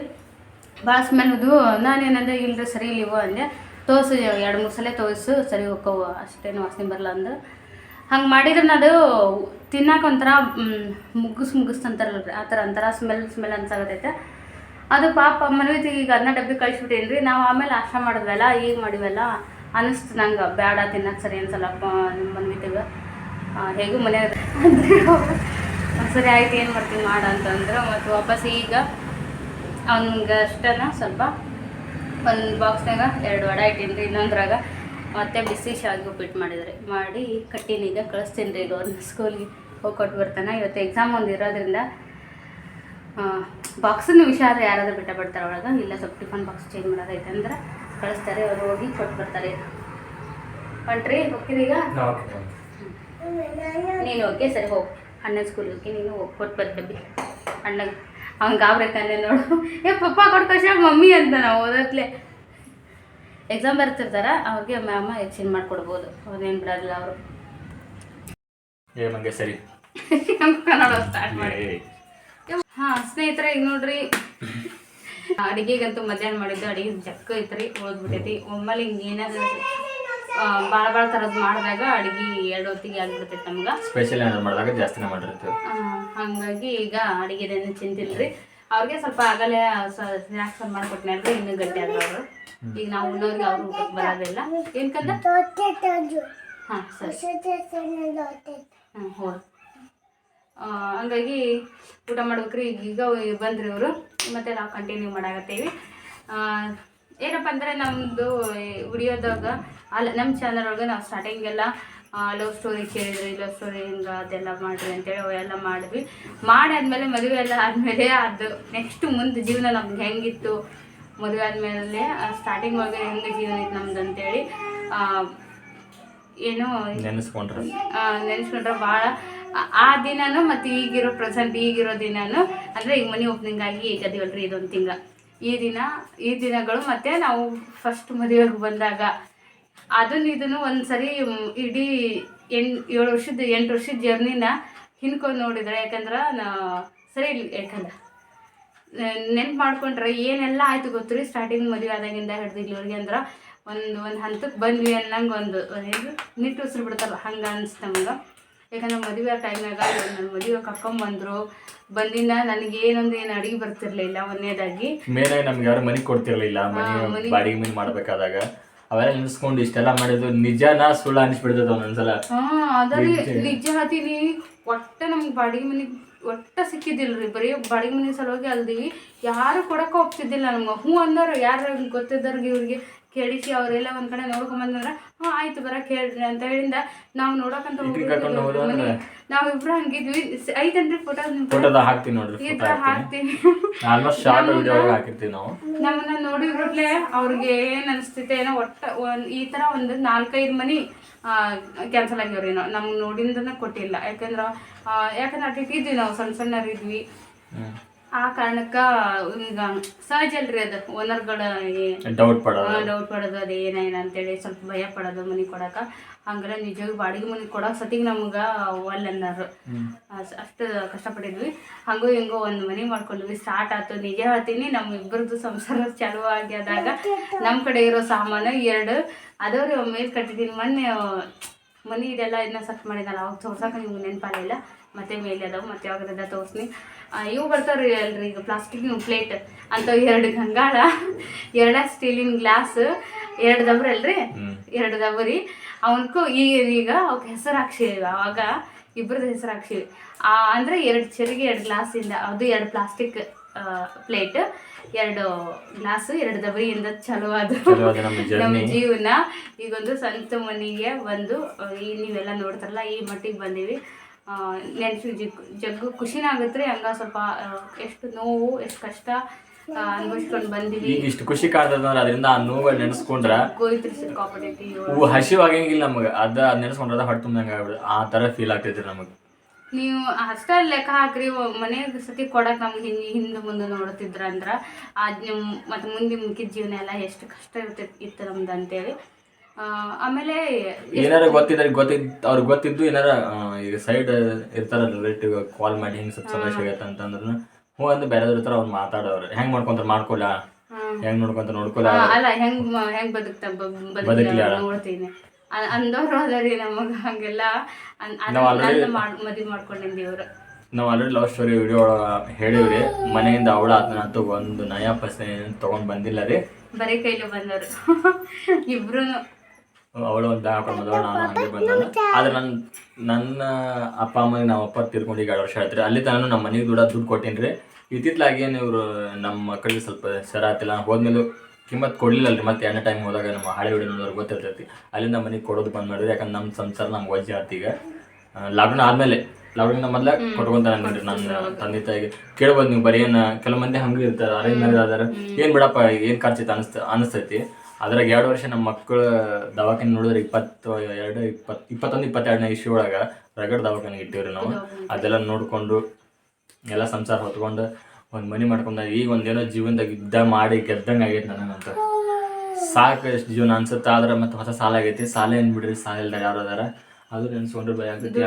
ಭಾಳ ಸ್ಮೆಲ್ ಇದ್ವು. ನಾನೇನಂದೆ ಇಲ್ಲರಿ ಸರಿ ಇಲ್ಲಿವು ಅಂದೆ. ತೋರಿಸು ಎರಡು ಮೂರು ಸಲ ತೋರಿಸು, ಸರಿ ಹೋಕ್ಕವು ಅಷ್ಟೇನು ವಾಸನೆ ಬರಲ್ಲ ಅಂದು. ಹಂಗೆ ಮಾಡಿದ್ರೆ ಅದು ತಿನ್ನಕ್ಕೆ ಒಂಥರ ಮುಗ್ಗಿಸ್ ಮುಗ್ಗಿಸ್ ಅಂತಾರಲ್ರಿ ಆ ಥರ ಒಂಥರ ಸ್ಮೆಲ್ ಸ್ಮೆಲ್ ಅನ್ಸಾಗತೈತೆ ಅದು ಪಾಪ ಮನ್ವಿತಿಗೆ ಈಗ ಅದನ್ನ ಡಬ್ಬಿ ಕಳಿಸ್ಬಿಟ್ಟೇನ್ರಿ, ನಾವು ಆಮೇಲೆ ನಾಷ್ಟ ಮಾಡಿದ್ವಲ್ಲ, ಈಗ ಮಾಡಿವಲ್ಲ, ಅನಿಸ್ತು ನಂಗೆ ಬೇಡ ತಿನ್ನಕ್ಕೆ ಸರಿ ಅನ್ಸಲ್ಲ ಮನ್ವಿತಿಗೆ ಹೇಗೂ ಮನೆ ಸರಿ ಆಯ್ತು, ಏನು ಮಾಡ್ತೀವಿ ಮಾಡ ಅಂತಂದ್ರೆ ಮತ್ತು ವಾಪಸ್ ಈಗ ಅವ್ನಿಗೆ ಅಷ್ಟನ ಸ್ವಲ್ಪ ಒಂದು ಬಾಕ್ಸ್ನಾಗ ಎರಡು ವಡೆ ಇಟ್ಟೀನಿ ರೀ ಇನ್ನೊಂದ್ರಾಗ ಮತ್ತೆ ಬಿಸಿ ಶಾವಿಗೆ ಉಪ್ಪಿಟ್ಟು ಮಾಡಿದರೆ ಮಾಡಿ ಕಟ್ಟಿನ ಈಗ ಕಳಿಸ್ತೀನಿ ರೀ ಈಗ ಅವ್ರನ್ನ ಸ್ಕೂಲ್ಗೆ ಹೋಗಿ ಕೊಟ್ಟು ಬರ್ತಾನೆ. ಇವತ್ತು ಎಕ್ಸಾಮ್ ಒಂದು ಇರೋದ್ರಿಂದ ಬಾಕ್ಸನ್ನು ವಿಷಯ ಆದರೆ ಯಾರಾದರೂ ಬಿಟ್ಟ ಬಿಡ್ತಾರೆ ಒಳಗೆ? ಇಲ್ಲ ಸ್ವಲ್ಪ ಟಿಫನ್ ಬಾಕ್ಸ್ ಚೇಂಜ್ ಮಾಡೋದೈತೆ ಅಂದ್ರೆ ಕಳಿಸ್ತಾರೆ ಅವ್ರು ಹೋಗಿ ಕೊಟ್ಟು ಬರ್ತಾರೆ. ಹೊಂಟ್ರಿ? ಹೋಗ್ತೀರಿ ಈಗ? ನೀನು ಓಕೆ ಸರಿ ಹೋಗಿ. ಅಣ್ಣನ ಸ್ಕೂಲ್ ಹೋಗಿ ನೀನು ಹೋಗಿ ಕೊಟ್ಟು ಬರ್ತೀವಿ ಅಣ್ಣಗೆ ಅವ್ನು ಗಾಬ್ರಕ್ಕಂದೆ ನೋಡು. ಏ ಪಪ್ಪ ಕೊಡ್ಕೋಶ ಮಮ್ಮಿ ಅಂತ ನಾವು ಓದತ್ಲೆ ಎಕ್ಸಾಮ್ ಬರ್ತಿರ್ತಾರ ಅವ್ರಿಗೆ ಮ್ಯಾಮ ಎಕ್ಸ್ಚೇಂಜ್ ಮಾಡ್ಕೊಡ್ಬೋದು. ಅವ್ರೇನ್ ಬಿಡೋದಿಲ್ಲ ಅವರು. ಸರಿ. ಕನ್ನಡ ಸ್ಟಾರ್ಟ್ ಮಾಡಿ. ಏ, ಹಾಂ ಸ್ನೇಹಿತರೆ ಈಗ ನೋಡ್ರಿ. ಅಡಿಗೆಗಂತೂ ಮಧ್ಯಾಹ್ನ ಮಾಡಿದ್ದು ಅಡಿಗೆ ಜಕ್ಕ ಐತ್ರಿ ಉಳಿದ್ಬಿಟ್ಟೈತಿ ಒಮ್ಮಲ್ಲಿ ಹಿಂಗೆ ಏನಾದ್ರು ಬಾಳ ಭಾಳ ತರದ್ ಮಾಡಿದಾಗ ಅಡಿಗೆ ಎರಡು ಹೊತ್ತಿಗೆ ಆಗ್ಬಿಡ್ತೈತಿ ನಮ್ಗೆ. ಸ್ಪೆಷಲ್ ಏನಾದ್ರು ಮಾಡಿದಾಗ ಜಾಸ್ತಿನೇ ಮಾಡಿರ್ತೀವಿ. ಆ, ಹಂಗಾಗಿ ಈಗ ಅಡಿಗೆದೇನು ಚಿಂತಿಲ್ರಿ. ಅವ್ರಿಗೆ ಸ್ವಲ್ಪ ಆಗಲೇ ಸ್ನ್ಯಾಕ್ಸ್ ಒಂದು ಅಂದ್ರೆ ಇನ್ನೂ ಗಟ್ಟಿ ಆದವರು ಈಗ ನಾವು ಉಣ್ಣೋರಿಗೆ ಅವ್ರು ಊಟಕ್ಕೆ ಬರೋದಿಲ್ಲ. ಏನ್ಕಂದ ಹಾಂ ಸರಿ. ಹಾಂ ಹೋಗಿ. ಹಂಗಾಗಿ ಊಟ ಮಾಡ್ಬೇಕ್ರಿ. ಈಗ ಈಗ ಬಂದ್ರಿ ಅವರು ಮತ್ತೆ ನಾವು ಕಂಟಿನ್ಯೂ ಮಾಡಾಕತ್ತೇವಿ. ಏನಪ್ಪ ಅಂದರೆ ನಮ್ಮದು ವಿಡಿಯೋದಾಗ ಅಲ್ಲ ನಮ್ಮ ಚಾನಲ್ ಒಳಗೆ ನಾವು ಸ್ಟಾರ್ಟಿಂಗೆಲ್ಲ ಲವ್ ಸ್ಟೋರಿ ಕೇಳಿದ್ರಿ ಲವ್ ಸ್ಟೋರಿ ಹಿಂಗೆ ಅದೆಲ್ಲ ಮಾಡ್ರಿ ಅಂತೇಳಿ ಅವೆಲ್ಲ ಮಾಡಿದ್ವಿ. ಮಾಡಾದ್ಮೇಲೆ ಮದುವೆ ಎಲ್ಲ ಆದಮೇಲೆ ಅದು ನೆಕ್ಸ್ಟ್ ಮುಂದೆ ಜೀವನ ನಮ್ಗೆ ಹೆಂಗಿತ್ತು ಮದುವೆ ಆದಮೇಲೆ ಸ್ಟಾರ್ಟಿಂಗ್ ಒಳಗೆ ಹೆಂಗೆ ಜೀವನ ಇತ್ತು ನಮ್ದು ಅಂತೇಳಿ ಏನು ನೆನೆಸ್ಕೊಂಡ್ರೆ. ನೆನೆಸ್ಕೊಂಡ್ರೆ ಭಾಳ ಆ ದಿನನೂ ಮತ್ತು ಈಗಿರೋ ಪ್ರೆಸೆಂಟ್ ಈಗಿರೋ ದಿನನೂ ಅಂದರೆ ಈಗ ಮನೆ ಓಪನಿಂಗ್ ಆಗಿ ಈಗ ಅದೇವಲ್ರಿ ಇದೊಂದು ತಿಂಗ ಈ ದಿನ ಈ ದಿನಗಳು ಮತ್ತು ನಾವು ಫಸ್ಟ್ ಮದುವೆಗೆ ಬಂದಾಗ ಅದನ್ನು ಇದನ್ನು ಒಂದ್ಸರಿ ಇಡೀ ಎಂಟು ಏಳು ವರ್ಷದ ಎಂಟು ವರ್ಷದ ಜರ್ನಿನ ಹಿಂದ್ಕೊಂಡು ನೋಡಿದ್ರೆ ಯಾಕಂದ್ರೆ ನಾ ಸರಿ ಇಲ್ಲ ಯಾಕಂದ್ರೆ ನೆನ್ಪು ಮಾಡ್ಕೊಂಡ್ರೆ ಏನೆಲ್ಲ ಆಯ್ತು ಗೊತ್ತು ರೀ ಸ್ಟಾರ್ಟಿಂಗ್ ಮದುವೆ ಆದಾಗಿಂದ ಹಿಡ್ದು ಇಲ್ಲಿವರೆಗೆ ಅಂದ್ರೆ ಒಂದು ಒಂದು ಹಂತಕ್ಕೆ ಬಂದ್ವಿ ಅನ್ನಂಗೆ ಒಂದು ಏನು ನಿಟ್ಟು ಉಸಿರು ಬಿಡ್ತಲ್ಲ ಹಂಗೆ ಅನಿಸ್ತು ನಮ್ಗೆ. ಯಾಕಂದ್ರೆ ಮದುವೆ ಟೈಮ್ನಾಗ ನನ್ನ ಮದುವೆ ಕರ್ಕೊಂಬಂದ್ರು ಬಂದಿನ ನನಗೆ ಏನೊಂದು ಏನು ಅಡಿಗೆ ಬರ್ತಿರ್ಲಿಲ್ಲ ಒಂದನೇದಾಗಿ. ಮೇಲೆ ನಮ್ಗೆ ಯಾರು ಮನೆ ಕೊಡ್ತಿರ್ಲಿಲ್ಲ ಮನೆ ಬಾಡಿಗೆ ಮನೆ ಮಾಡ್ಬೇಕಾದಾಗ. ಅವೆಲ್ಲ ನೆನೆಸ್ಕೊಂಡು ಇಷ್ಟೆಲ್ಲ ಮಾಡಿದ್ರು. ನಿಜನಾ ಸುಳ್ಳು ಅನಿಸ್ಬಿಡ್ತದ ಒಂದೊಂದ್ಸಲ. ಹಾ ನಿಜ. ಹೇಳ್ತೀನಿ ಒಟ್ಟ ನಮ್ಗೆ ಬಾಡಿಗೆ ಮನೆ ಒಟ್ಟ ಸಿಕ್ಕಿದ್ದಿಲ್ರಿ. ಬರೀ ಬಾಡಿಗೆ ಮನೆ ಸಲುವಾಗಿ ಅಲ್ದಿವಿ ಯಾರು ಕೊಡಕ್ಕೆ ಹೋಗ್ತಿದ್ದಿಲ್ಲ ನಮ್ಗೆ. ಹ್ಞೂ ಅಂದವ್ರು ಯಾರು ಗೊತ್ತಿದ್ದವ್ರಿಗೆ ಇವ್ರಿಗೆ ಕೇಳಿಸಿ ಅವರೆಲ್ಲ ಒಂದು ಕಡೆ ನೋಡ್ಕೊಂಬಂದ್ರೆ ಹಾಂ ಆಯ್ತು ಬರ ಕೇಳ್ರಿ ಅಂತ ಹೇಳಿಂದ ನಾವು ನೋಡಕ್ಕಂತ ಅಂತ ನಾವ್ ಇಬ್ರು ಹಂಗಿದ್ವಿ. ಐತನ್ರಿ ಫೋಟೋ ಹಾಕ್ತೀನಿ ನೋಡ್ರಿ ಹಾಕ್ತೀನಿ ನಮ್ಮನ್ನ ನೋಡಿದ್ರೆ ಅವ್ರಿಗೆ ಏನ್ ಅನಿಸ್ತೈತೆ ಏನೋ ಒಟ್ಟ ಒಂದ್ ಈ ತರ ಒಂದು ನಾಲ್ಕೈದು ಮನಿ ಕ್ಯಾನ್ಸಲ್ ಆಗ್ಯವ್ರಿ ನಾವು ನಮ್ಗೆ ನೋಡಿಂದನ ಕೊಟ್ಟಿಲ್ಲ. ಯಾಕಂದ್ರ ಯಾಕಂದ್ರೆ ಅಟ್ ಇದ್ವಿ ನಾವು ಸಣ್ಣ ಸಣ್ಣರಿದ್ವಿ ಆ ಕಾರಣಕ್ಕ ಈಗ ಸಹಜ ಅಲ್ರಿ ಅದು ಓನರ್ಗಳ ಡೌಟ್ ಪಡೋದು. ಡೌಟ್ ಪಡೋದು ಅದು ಏನೇನು ಅಂತೇಳಿ ಸ್ವಲ್ಪ ಭಯ ಪಡೋದು ಮನೆ ಕೊಡಕ. ಹಂಗಾರೆ ನಿಜವಾಗಿ ಬಾಡಿಗೆ ಮನೆ ಕೊಡಕ್ ಸತಿಗೆ ನಮ್ಗೆ ಒಲ್ ಅನ್ನೋರು. ಅಷ್ಟ ಅಷ್ಟು ಕಷ್ಟಪಟ್ಟಿದ್ವಿ. ಹಂಗೋ ಹಿಂಗೋ ಒಂದು ಮನೆ ಮಾಡ್ಕೊಂಡ್ವಿ ಸ್ಟಾರ್ಟ್ ಆಯ್ತು ನಿಜ ಹೇಳ್ತೀನಿ ನಮ್ಮ ಇಬ್ಬರದ್ದು ಸಂಸಾರ ಚಾಲು ಆಗ್ಯದಾಗ ನಮ್ಮ ಕಡೆ ಇರೋ ಸಾಮಾನು ಎರಡು. ಅದವ್ರಿ ಮೇಲೆ ಕಟ್ಟಿದ್ದೀನಿ ಮೊನ್ನೆ ಮನೆ ಇದೆಲ್ಲ ಇದನ್ನ ಸರ್ಚ್ ಮಾಡಿದ್ನಲ್ಲ ಅವಾಗ ತೋರ್ಸಕ್ಕೆ ನಿಮ್ಗೆ ನೆನಪಾಗಲಿಲ್ಲ ಮತ್ತೆ ಮೇಲೆ ಅದಾವೆ ಮತ್ತೆ ಯಾವಾಗದ ತೋರಿಸ್ನಿ ಇವು ಬರ್ತಾವ್ರಿ ಅಲ್ರಿ ಈಗ ಪ್ಲಾಸ್ಟಿಕ್ ಪ್ಲೇಟ್ ಅಂಥವು ಎರಡು ಗಂಗಾಳ ಎರಡ ಸ್ಟೀಲಿನ ಗ್ಲಾಸ್ ಎರಡು ದಬ್ರಿ ಅಲ್ರಿ? ಎರಡು ದಬ್ರಿ ಅವನಕ್ಕೂ ಈಗ ಈಗ ಅವಕ್ಕೆ ಹೆಸರು ಹಾಕ್ಸಿವಿ ಅವಾಗ ಇಬ್ಬರದ್ದು ಹೆಸರು ಹಾಕ್ಸಿವಿ ಅಂದ್ರೆ ಎರಡು ಚೆರಿಗೆ ಎರಡು ಗ್ಲಾಸಿಂದ ಅದು ಎರಡು ಪ್ಲಾಸ್ಟಿಕ್ ಪ್ಲೇಟ್ ಎರಡು ಗ್ಲಾಸ್ ಎರಡು ದಬರಿಯಿಂದ ಚಲೋ ಅದು ಚಲೋ ಅದು ನಮ್ಮ ಜೀವನ. ಈಗೊಂದು ಸ್ವಂತ ಮನೆಗೆ ಬಂದು ಈ ನೀವೆಲ್ಲ ನೋಡ್ತಾರಲ್ಲ ಈ ಮಟ್ಟಿಗೆ ಬಂದೀವಿ. ನೆನ್ಸಿ ಜಗ್ ಜಗ್ಗು ಖುಷಿನ ಆಗುತ್ತೆ. ಹಂಗ ಸ್ವಲ್ಪ ಎಷ್ಟು ನೋವು ಎಷ್ಟು ಕಷ್ಟ ಅನ್ಭವಿಸ್ಕೊಂಡು ಬಂದೀವಿ. ಇಷ್ಟು ಖುಷಿ ಕಾಣ್ತದ ಅಂದ್ರೆ ಅದರಿಂದ ಆ ನೋವು ನೆನೆಸ್ಕೊಂಡ್ರ ಹಸಿವಾಗಿಲ್ಲ ನಮಗೆ. ಅದ ನೆನೆಸ್ಕೊಂಡ್ರೆ ಹೊಟ್ಟೆ ತುಂಬ್ದಂಗೆ ಆ ಥರ ಫೀಲ್ ಆಗ್ತೈತಿ ನಮಗೆ. ನೀವು ಅಷ್ಟೇ ಲೆಕ್ಕ ಹಾಕ್ರಿ ಮನೆಗೆ ಸತಿ ಕೊಡಕ್ಕೆ ನಮ್ಗೆ ಹಿಂಗೆ ಹಿಂದೆ ಮುಂದೆ ನೋಡ್ತಿದ್ರ ಅಂದ್ರ ಅದು ನಿಮ್ ಮತ್ತು ಮುಂದೆ ಮುಗಿದ ಜೀವನ ಎಲ್ಲ ಎಷ್ಟು ಕಷ್ಟ ಇರ್ತೈತಿ ಇತ್ತು ನಮ್ದು ಅಂತೇಳಿ. ಆ, ಆಮೇಲೆ ಏನಾರ ಗೊತ್ತಿದ್ರೆ ಗೊತ್ತಿದ್ ಅವ್ರಿಗೆ ಗೊತ್ತಿದ್ದು ಏನಾರ ಈಗ ಸೈಡ್ ಇರ್ತಾರ ರಿಲೇಟಿವ್ ಕಾಲ್ ಮಾಡಿ ಹಿಂಗೆ ಸ್ವಲ್ಪ ಸಮಸ್ಯೆ ಆಗೈತೆ ಅಂತಂದ್ರೆ ಹ್ಞೂ ಅಂದ್ರೆ ಬೇರೆದವ್ರ ಹತ್ರ ಅವ್ರು ಮಾತಾಡೋರು ಹೆಂಗೆ ಮಾಡ್ಕೊಂತಾರೆ ಮಾಡ್ಕೊಲ್ಲ ಹೆಂಗ್ ನೋಡ್ಕೊಂತ ನೋಡ್ಕೊಲ್ಲ. ಅಲ್ಲ ಹೆಂಗ್ ಹೆಂಗೆ ಬದುಕ್ತಾ ಬದುಕ್ಲಿ ನೋಡ್ತೀನಿ. ಅಂದವ್ರು ಅದರಿ ನಮಗ ಹಂಗೆಲ್ಲ ನಾವ್ ಮದ್ವಿ ಮಾಡ್ಕೊಂಡಿದ್ದಿ ಇವ್ರು ನಾವು ಆಲ್ರೆಡಿ ಲವ್ ಸ್ಟೋರಿ ವಿಡಿಯೋ ಹೇಳಿವ್ರಿ. ಮನೆಯಿಂದ ಅವಳ ಆತನ ಅಂತ ಒಂದು ನಯ ಪೈಸೆ ತಗೊಂಡ್ ಬಂದಿಲ್ಲ ರೀ. ಬರೀ ಕೈಲಿ ಬಂದವ್ರು. ಇಬ್ರು ಅವಳು ಒಂದು ಬ್ಯಾಗ್ ಹಾಕೊಂಡು ಬಂದವಳು ನಾನು ಹಂಗೆ ಬಂದವಳು. ಆದ್ರೆ ನನ್ನ ನನ್ನ ಅಪ್ಪ ಅಮ್ಮ ನಮ್ಮ ಅಪ್ಪ ತಿರ್ಕೊಂಡು ಈಗ ಎರಡು ವರ್ಷ ಆಯ್ತು ಅಲ್ಲಿ ತನಕ ನಮ್ಮ ಮನೆಗೆ ದುಡ್ಡು ದುಡ್ಡು ಕೊಟ್ಟೀನಿ ರೀ ಇತ್ತಿತ್ಲಾಗಿ ಏನು ಇವರು ನಮ್ಮ ಮಕ್ಕಳಿಗೆ ಸ್ವಲ್ಪ ಸರ ಆತಿಲ್ಲ ಹೋದ್ಮೇಲೆ ಕಿಮ್ಮತ್ ಕೊಡ್ಲಿಲ್ಲ ರೀ ಮತ್ತೆ ಎರಡನೇ ಟೈಮ್ ಹೋದಾಗ ನಮ್ಮ ಹಳೆ ವಿಡಿಯೋ ನೋಡೋರು ಗೊತ್ತಿರ್ತೈತಿ. ಅಲ್ಲಿಂದ ಮನೆಗೆ ಕೊಡೋದು ಬಂದ್ ಮಾಡಿದ್ರೆ ಯಾಕಂದ್ರೆ ನಮ್ಮ ಸಂಸಾರ ನಮ್ಗೆ ವಜ್ಜೆ ಆಯ್ತು ಈಗ. ಲಾಕ್ಡೌನ್ ಆದಮೇಲೆ ಲಾಕ್ಡೌನ್ ಮೊದಲ ಕೊಟ್ಕೊಂತ ನೋಡ್ರಿ ನನ್ನ ತಂದೆ ತಾಯಿಗೆ. ಕೇಳ್ಬೋದು ನೀವು ಬರೀ ಏನು ಕೆಲವು ಮಂದಿ ಹಂಗೆ ಇರ್ತಾರೆ ಅರೇಂಜ್ ಮ್ಯಾರೇಜ್ ಆದ್ರೆ ಏನು ಬಿಡಪ್ಪ ಏನು ಖರ್ಚಿತ್ತು ಅನಿಸ್ತ ಅನಿಸ್ತೈತಿ. ಅದ್ರಾಗ ಎರಡು ವರ್ಷ ನಮ್ಮ ಮಕ್ಕಳು ದವಾಖಾನೆ ನೋಡಿದ್ರೆ ಇಪ್ಪತ್ತು ಎರಡು ಇಪ್ಪತ್ತು ಇಪ್ಪತ್ತೊಂದು ಇಪ್ಪತ್ತೆರಡನೇ ಇಶ್ಯೂ ಒಳಗೆ ರಗಡ್ ದವಾಖಾನೆಗೆ ಇಟ್ಟಿವ್ರಿ ನಾವು. ಅದೆಲ್ಲ ನೋಡಿಕೊಂಡು ಎಲ್ಲ ಸಂಸಾರ ಹೊತ್ಕೊಂಡು ಒಂದು ಮನಿ ಮಾಡ್ಕೊಂಡ ಈಗ ಒಂದೇನೋ ಜೀವನದಾಗ ಯುದ್ಧ ಮಾಡಿ ಗೆದ್ದಂಗೆ ಆಗೈತೆ ನನಗಂತ. ಸಾಕು ಎಷ್ಟು ಜೀವನ ಅನ್ಸುತ್ತೆ ಆದ್ರೆ ಮತ್ತೆ ಹೊಸ ಸಾಲ ಆಗೈತಿ. ಸಾಲ ಏನು ಬಿಡ್ರಿ? ಸಾಲ ಇಲ್ದಾಗ ಯಾರು ಅದಾರ? ಅದು ನೆನ್ಸ್ಕೊಂಡ್ರೆ ಭಯ ಆಗ್ತೈತಿ